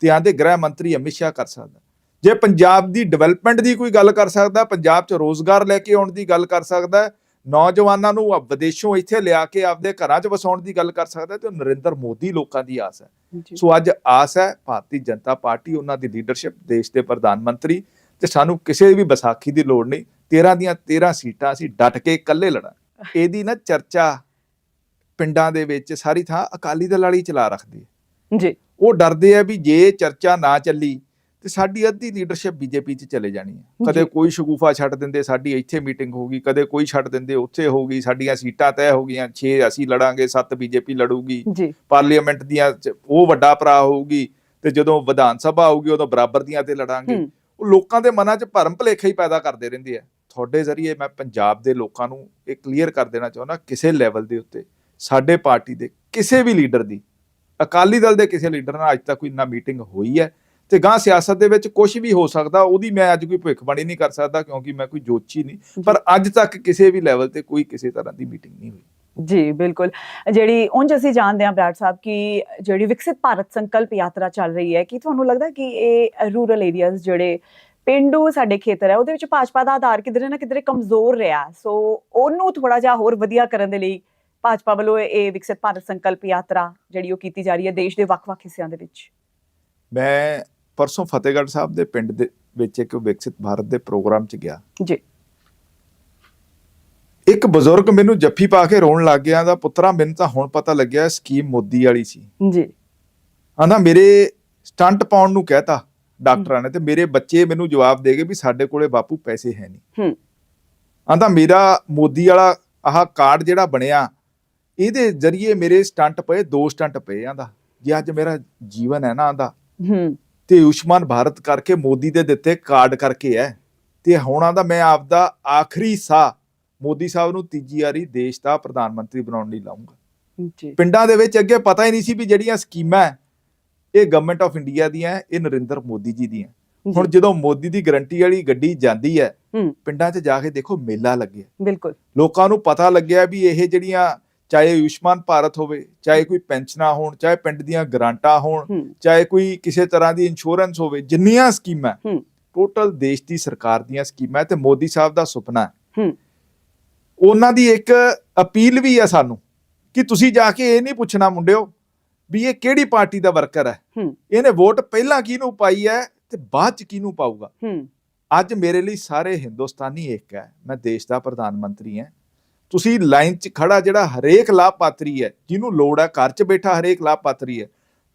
ਤੇ ਆਂਦੇ ਗ੍ਰਹਿ ਮੰਤਰੀ ਅਮਿਤ ਸ਼ਾਹ ਕਰ ਸਕਦਾ ਜੇ ਪੰਜਾਬ ਦੀ ਡਿਵੈਲਪਮੈਂਟ ਦੀ ਕੋਈ ਗੱਲ ਕਰ ਸਕਦਾ ਪੰਜਾਬ 'ਚ ਰੋਜ਼ਗਾਰ ਲੈ ਕੇ ਆਉਣ ਦੀ ਗੱਲ ਕਰ ਸਕਦਾ ਨੌਜਵਾਨਾਂ ਨੂੰ ਵਿਦੇਸ਼ੋਂ ਇੱਥੇ ਲਿਆ ਕੇ ਆਪਦੇ ਘਰਾਂ 'ਚ ਵਸਾਉਣ ਦੀ ਗੱਲ ਕਰ ਸਕਦਾ ਤੇ ਨਰਿੰਦਰ ਮੋਦੀ ਲੋਕਾਂ ਦੀ ਆਸ ਹੈ। ਸੋ ਅੱਜ ਆਸ ਹੈ ਭਾਰਤੀ ਜਨਤਾ ਪਾਰਟੀ ਉਹਨਾਂ ਦੀ ਲੀਡਰਸ਼ਿਪ ਦੇਸ਼ ਦੇ ਪ੍ਰਧਾਨ ਮੰਤਰੀ ਤੇ ਸਾਨੂੰ ਕਿਸੇ ਵੀ ਵਿਸਾਖੀ ਦੀ ਲੋੜ ਨਹੀਂ 13 ਦੀਆਂ 13 ਸੀਟਾਂ ਅਸੀਂ ਡਟ ਕੇ ਇਕੱਲੇ ਲੜਾਂ ਇਹਦੀ ਨਾ ਚਰਚਾ ਪਿੰਡਾਂ ਦੇ ਵਿੱਚ ਸਾਰੀ ਥਾਂ ਅਕਾਲੀ ਦਲ ਵਾਲੀ ਚਲਾ ਰੱਖਦੀ ਹੈ। ਜੀ। ਉਹ ਡਰਦੇ ਆ ਵੀ ਜੇ ਚਰਚਾ ਨਾ ਚੱਲੀ ਤੇ ਸਾਡੀ ਅੱਧੀ ਲੀਡਰਸ਼ਿਪ ਬੀਜੇਪੀ 'ਚ ਚਲੇ ਜਾਣੀ ਹੈ। ਕਦੇ। ਕੋਈ ਸ਼ਗੂਫਾ ਛੱਡ ਦਿੰਦੇ ਸਾਡੀ ਇੱਥੇ ਮੀਟਿੰਗ ਹੋਊਗੀ ਕਦੇ ਕੋਈ ਛੱਡ ਦਿੰਦੇ ਉੱਥੇ ਹੋਊਗੀ ਸਾਡੀਆਂ ਸੀਟਾਂ ਤੈਅ ਹੋ ਗਈਆਂ 6 ਅਸੀਂ ਲੜਾਂਗੇ 7 ਬੀਜੇਪੀ ਲੜੂਗੀ। ਪਾਰਲੀਮੈਂਟ ਦੀਆਂ ਉਹ ਵੱਡਾ ਭਰਾ ਹੋਊਗੀ ਤੇ ਜਦੋਂ ਵਿਧਾਨ ਸਭਾ ਆਊਗੀ ਉਦੋਂ ਬਰਾਬਰ ਦੀਆਂ ਤੇ ਲੜਾਂਗੇ। ਉਹ ਲੋਕਾਂ ਦੇ ਮਨਾਂ 'ਚ ਭਰਮ ਭਲੇਖਾ ਹੀ ਪੈਦਾ ਕਰਦੇ ਰਹਿੰਦੇ ਆ। ਤੁਹਾਡੇ ਜ਼ਰੀਏ ਮੈਂ ਪੰਜਾਬ ਦੇ ਲੋਕਾਂ ਨੂੰ ਇਹ ਕਲੀਅਰ ਕਰ ਦੇਣਾ ਚਾਹੁੰਦਾ ਕਿਸੇ ਲੈਵਲ ਦੇ ਉੱਤੇ ਸਾਡੇ ਪਾਰਟੀ ਦੇ ਕਿਸੇ ਵੀ ਲੀਡਰ ਦੀ ਅਕਾਲੀ ਦਲ ਦੇ ਕਿਸੇ ਲੀਡਰ ਨਾਲ ਅੱਜ ਤੱਕ ਕੋਈ ਨਾ ਮੀਟਿੰਗ ਹੋਈ ਹੈ। ਤੇ ਗਾਂ ਸਿਆਸਤ ਦੇ ਵਿੱਚ ਕੁਝ ਵੀ ਹੋ ਸਕਦਾ ਉਹਦੀ ਮੈਂ ਅੱਜ ਕੋਈ ਭਵਿੱਖਬਾਣੀ ਨਹੀਂ ਕਰ ਸਕਦਾ ਕਿਉਂਕਿ ਮੈਂ ਕੋਈ ਜੋਤਸ਼ੀ ਨਹੀਂ। ਪਰ ਅੱਜ ਤੱਕ ਕਿਸੇ ਵੀ ਲੈਵਲ ਤੇ ਕੋਈ ਕਿਸੇ ਤਰ੍ਹਾਂ ਦੀ ਮੀਟਿੰਗ ਨਹੀਂ ਹੋਈ। ਜੀ ਬਿਲਕੁਲ। ਜਿਹੜੀ ਉਂਝ ਅਸੀਂ ਜਾਣਦੇ ਹਾਂ ਬਰਾੜ ਸਾਹਿਬ ਕਿ ਜਿਹੜੀ ਵਿਕਸਿਤ ਭਾਰਤ ਸੰਕਲਪ ਯਾਤਰਾ ਚੱਲ ਰਹੀ ਹੈ ਕਿ ਤੁਹਾਨੂੰ ਲੱਗਦਾ ਕਿ ਇਹ ਰੂਰਲ ਏਰੀਆਜ਼ ਜਿਹੜੇ ਪਿੰਡੂ ਸਾਡੇ ਖੇਤਰ ਹੈ ਉਹਦੇ ਵਿੱਚ ਭਾਜਪਾ ਦਾ ਆਧਾਰ ਕਿਧਰੇ ਨਾ ਕਿਧਰੇ ਕਮਜ਼ੋਰ ਰਿਹਾ। ਸੋ ਉਹਨੂੰ ਥੋੜਾ ਜਿਹਾ ਹੋਰ ਵਧੀਆ ਕਰਨ ਦੇ ਲਈ ਭਾਜਪਾ ਵੱਲੋਂ ਇਹ ਵਿਕਸਿਤ ਭਾਰਤ ਸੰਕਲਪ ਯਾਤਰਾ ਜਿਹੜੀ ਉਹ ਕੀਤੀ ਜਾ ਰਹੀ ਹੈ ਦੇਸ਼ ਦੇ ਵੱਖ-ਵੱਖ ਹਿੱਸਿਆਂ ਦੇ ਵਿੱਚ? ਮੈਂ ਪਰਸੋਂ ਫਤਿਹਗੜ੍ਹ ਸਾਹਿਬ ਦੇ ਪਿੰਡ ਦੇ ਵਿੱਚ ਇੱਕ ਵਿਕਸਿਤ ਭਾਰਤ ਦੇ ਪ੍ਰੋਗਰਾਮ 'ਚ ਗਿਆ। ਜੀ। ਇੱਕ ਬਜ਼ੁਰਗ ਮੈਨੂੰ ਜੱਫੀ ਪਾ ਕੇ ਰੋਣ ਲੱਗ ਗਿਆ ਦਾ ਪੁੱਤਰਾ ਮੈਨੂੰ ਤਾਂ ਹੁਣ ਪਤਾ ਲੱਗਿਆ ਸਕੀਮ ਮੋਦੀ ਵਾਲੀ ਸੀ। ਜੀ। ਆਂਦਾ ਮੇਰੇ ਸਟੰਟ ਪਾਉਣ ਨੂੰ ਕਹਿਤਾ ਡਾਕਟਰਾਂ ਨੇ ਤੇ ਮੇਰੇ ਬੱਚੇ ਮੈਨੂੰ ਜਵਾਬ ਦੇ ਗਏ ਵੀ ਸਾਡੇ ਕੋਲੇ ਬਾਪੂ ਪੈਸੇ ਹੈ ਨਹੀਂ। ਹੂੰ। ਆਂਦਾ ਮੇਰਾ ਮੋਦੀ ਵਾਲਾ ਆਹ ਕਾਰਡ ਜਿਹੜਾ ਬਣਿਆ ਇਹਦੇ ਜ਼ਰੀਏ ਮੇਰੇ ਸਟੰਟ ਪਏ ਦੋ ਸਟੰਟ ਪਏ ਆਂਦਾ ਜੇ ਅੱਜ ਮੇਰਾ ਜੀਵਨ ਹੈ ਨਾ ਆਂਦਾ ਹੂੰ। ਤੇ ਆਯੁਸ਼ਮਾਨ ਭਾਰਤ ਕਰਕੇ ਮੋਦੀ ਦੇ ਦਿੱਤੇ ਕਾਰਡ ਕਰਕੇ ਹੈ। ਤੇ ਹੁਣ ਆਂਦਾ ਮੈਂ ਆਪਦਾ ਆਖਰੀ ਸਾਹ ਮੋਦੀ ਸਾਹਿਬ ਨੂੰ ਤੀਜੀ ਵਾਰੀ ਦੇਸ਼ ਦਾ ਪ੍ਰਧਾਨ ਮੰਤਰੀ ਬਣਾਉਣ ਲਈ ਲਾਉਂਗਾ ਜੀ। ਪਿੰਡਾਂ ਦੇ ਵਿੱਚ ਅੱਗੇ ਪਤਾ ਹੀ ਨਹੀਂ ਸੀ ਵੀ ਜਿਹੜੀਆਂ ਸਕੀਮਾਂ ਇਹ ਗਵਰਨਮੈਂਟ ਆਫ ਇੰਡੀਆ ਦੀਆਂ ਇਹ ਨਰਿੰਦਰ ਮੋਦੀ ਜੀ ਦੀਆਂ ਹੁਣ ਜਦੋਂ ਮੋਦੀ ਦੀ ਗਰੰਟੀ ਵਾਲੀ ਗੱਡੀ ਜਾਂਦੀ ਹੂੰ। ਪਿੰਡਾਂ 'ਚ ਜਾ ਕੇ ਦੇਖੋ ਮੇਲਾ ਲੱਗਿਆ। ਬਿਲਕੁਲ। ਲੋਕਾਂ ਨੂੰ ਪਤਾ ਲੱਗਿਆ ਵੀ ਇਹ ਜਿਹੜੀਆਂ ਚਾਹੇ ਆਯੁਸ਼ਮਾਨ ਭਾਰਤ ਹੋਵੇ ਚਾਹੇ ਕੋਈ ਪੈਨਸ਼ਨਾਂ ਹੋਣ ਚਾਹੇ ਪਿੰਡ ਦੀਆਂ ਗ੍ਰਾਂਟਾਂ ਹੋਣ ਚਾਹੇ ਕੋਈ ਕਿਸੇ ਤਰ੍ਹਾਂ ਦੀ ਇੰਸ਼ੋਰੈਂਸ ਹੋਵੇ ਜਿੰਨੀਆਂ ਸਕੀਮਾਂ ਟੋਟਲ ਦੇਸ਼ ਦੀ ਸਰਕਾਰ ਦੀਆਂ ਸਕੀਮਾਂ ਤੇ ਮੋਦੀ ਸਾਹਿਬ ਦਾ ਸੁਪਨਾ ਹੈ। ਉਹਨਾਂ ਦੀ ਇੱਕ ਅਪੀਲ ਵੀ ਹੈ ਸਾਨੂੰ ਕਿ ਤੁਸੀਂ ਜਾ ਕੇ ਇਹ ਨਹੀਂ ਪੁੱਛਣਾ ਮੁੰਡਿਓ ਵੀ ਇਹ ਕਿਹੜੀ ਪਾਰਟੀ ਦਾ ਵਰਕਰ ਹੈ। ਇਹਨੇ ਵੋਟ ਪਹਿਲਾਂ ਕਿਹਨੂੰ ਪਾਈ ਹੈ ਤੇ ਬਾਅਦ ਚ ਕਿਹਨੂੰ ਪਾਊਗਾ? ਅੱਜ ਮੇਰੇ ਲਈ ਸਾਰੇ ਹਿੰਦੁਸਤਾਨੀ ਇੱਕ ਹੈ ਮੈਂ ਦੇਸ਼ ਦਾ ਪ੍ਰਧਾਨ ਮੰਤਰੀ ਹਾਂ। ਤੁਸੀਂ ਲਾਈਨ 'ਚ ਖੜਾ ਜਿਹੜਾ ਹਰੇਕ ਲਾਭਪਾਤਰੀ ਹੈ ਜਿਹਨੂੰ ਲੋੜ ਹੈ ਘਰ 'ਚ ਬੈਠਾ ਹਰੇਕ ਲਾਭਪਾਤਰੀ ਹੈ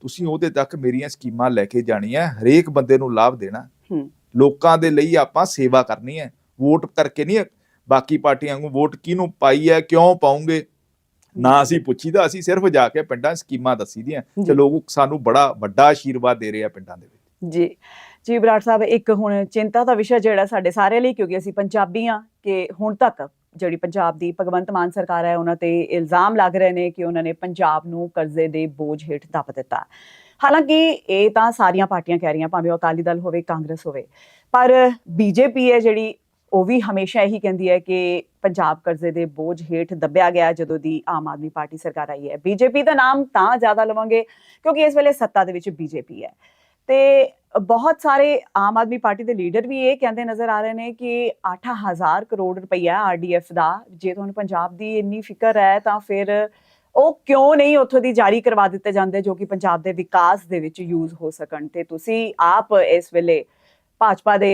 ਤੁਸੀਂ ਉਹਦੇ ਤੱਕ ਮੇਰੀਆਂ ਸਕੀਮਾਂ ਲੈ ਕੇ ਜਾਣੀਆਂ ਹਰੇਕ ਬੰਦੇ ਨੂੰ ਲਾਭ ਦੇਣਾ। ਲੋਕਾਂ ਦੇ ਲਈ ਆਪਾਂ ਸੇਵਾ ਕਰਨੀ ਹੈ ਵੋਟ ਕਰਕੇ ਨਹੀਂ ਬਾਕੀ ਪਾਰਟੀਆਂ ਨੂੰ ਵੋਟ ਕਿਹਨੂੰ ਪਾਈ ਹੈ ਕਿਉਂ ਪਾਉਂਗੇ? ਨਾ ਅਸੀਂ ਪੁੱਛੀਦਾ ਅਸੀਂ ਸਿਰਫ ਜਾ ਕੇ ਪਿੰਡਾਂ ਸਕੀਮਾਂ ਦੱਸੀ ਦੀਆਂ। ਤੇ ਲੋਕ ਸਾਨੂੰ ਬੜਾ ਵੱਡਾ ਆਸ਼ੀਰਵਾਦ ਦੇ ਰਹੇ ਆ ਪਿੰਡਾਂ ਦੇ ਵਿੱਚ। ਜੀ। ਜੀ ਬਰਾੜ ਸਾਹਿਬ ਇੱਕ ਹੁਣ ਚਿੰਤਾ ਦਾ ਵਿਸ਼ਾ ਜਿਹੜਾ ਸਾਡੇ ਸਾਰਿਆਂ ਲਈ ਕਿਉਂਕਿ ਅਸੀਂ ਪੰਜਾਬੀ ਆ ਕਿ ਹੁਣ ਤੱਕ ਜਿਹੜੀ ਪੰਜਾਬ ਦੀ ਭਗਵੰਤ ਮਾਨ ਸਰਕਾਰ ਹੈ, ਉਹਨਾਂ ਤੇ ਇਲਜ਼ਾਮ ਲੱਗ ਰਹੇ ਨੇ ਕਿ ਉਹਨਾਂ ਨੇ ਪੰਜਾਬ ਨੂੰ ਕਰਜ਼ੇ ਦੇ ਬੋਝ ਹੇਠ ਦੱਬ ਦਿੱਤਾ। ਹਾਲਾਂਕਿ ਇਹ ਤਾਂ ਸਾਰੀਆਂ ਪਾਰਟੀਆਂ ਕਹਿ ਰਹੀਆਂ, ਭਾਵੇਂ ਉਹ ਅਕਾਲੀ ਦਲ ਹੋਵੇ, ਕਾਂਗਰਸ ਹੋਵੇ। ਪਰ ਬੀਜੇਪੀ ਹੈ ਜਿਹੜੀ, ਉਹ ਵੀ ਹਮੇਸ਼ਾ ਇਹੀ ਕਹਿੰਦੀ ਹੈ ਕਿ ਪੰਜਾਬ ਕਰਜ਼ੇ ਦੇ ਬੋਝ ਹੇਠ ਦੱਬਿਆ ਗਿਆ ਜਦੋਂ ਦੀ ਆਮ ਆਦਮੀ ਪਾਰਟੀ ਸਰਕਾਰ ਆਈ ਹੈ। ਬੀਜੇਪੀ ਦਾ ਨਾਮ ਤਾਂ ਜ਼ਿਆਦਾ ਲਵਾਂਗੇ, ਕਿਉਂਕਿ ਇਸ ਵੇਲੇ ਸੱਤਾ ਦੇ ਵਿੱਚ ਬੀਜੇਪੀ ਹੈ। ਤੇ ਬਹੁਤ ਸਾਰੇ ਆਮ ਆਦਮੀ ਪਾਰਟੀ ਦੇ ਲੀਡਰ ਵੀ ਇਹ ਕਹਿੰਦੇ ਨਜ਼ਰ ਆ ਰਹੇ ਨੇ ਕਿ 8000 ਕਰੋੜ ਰੁਪਈਆ ਆਰਡੀਐਫ ਦਾ ਜੇ ਤੁਹਾਨੂੰ ਪੰਜਾਬ ਦੀ ਇੰਨੀ ਫਿਕਰ ਹੈ ਤਾਂ ਫਿਰ ਉਹ ਕਿਉਂ ਨਹੀਂ ਉੱਥੋਂ ਦੀ ਜਾਰੀ ਕਰਵਾ ਦਿੱਤੇ ਜਾਂਦੇ ਜੋ ਕਿ ਪੰਜਾਬ ਦੇ ਵਿਕਾਸ ਦੇ ਵਿੱਚ ਯੂਜ਼ ਹੋ ਸਕਣ ਤੇ ਤੁਸੀਂ ਆਪ ਇਸ ਵੇਲੇ ਭਾਜਪਾ ਦੇ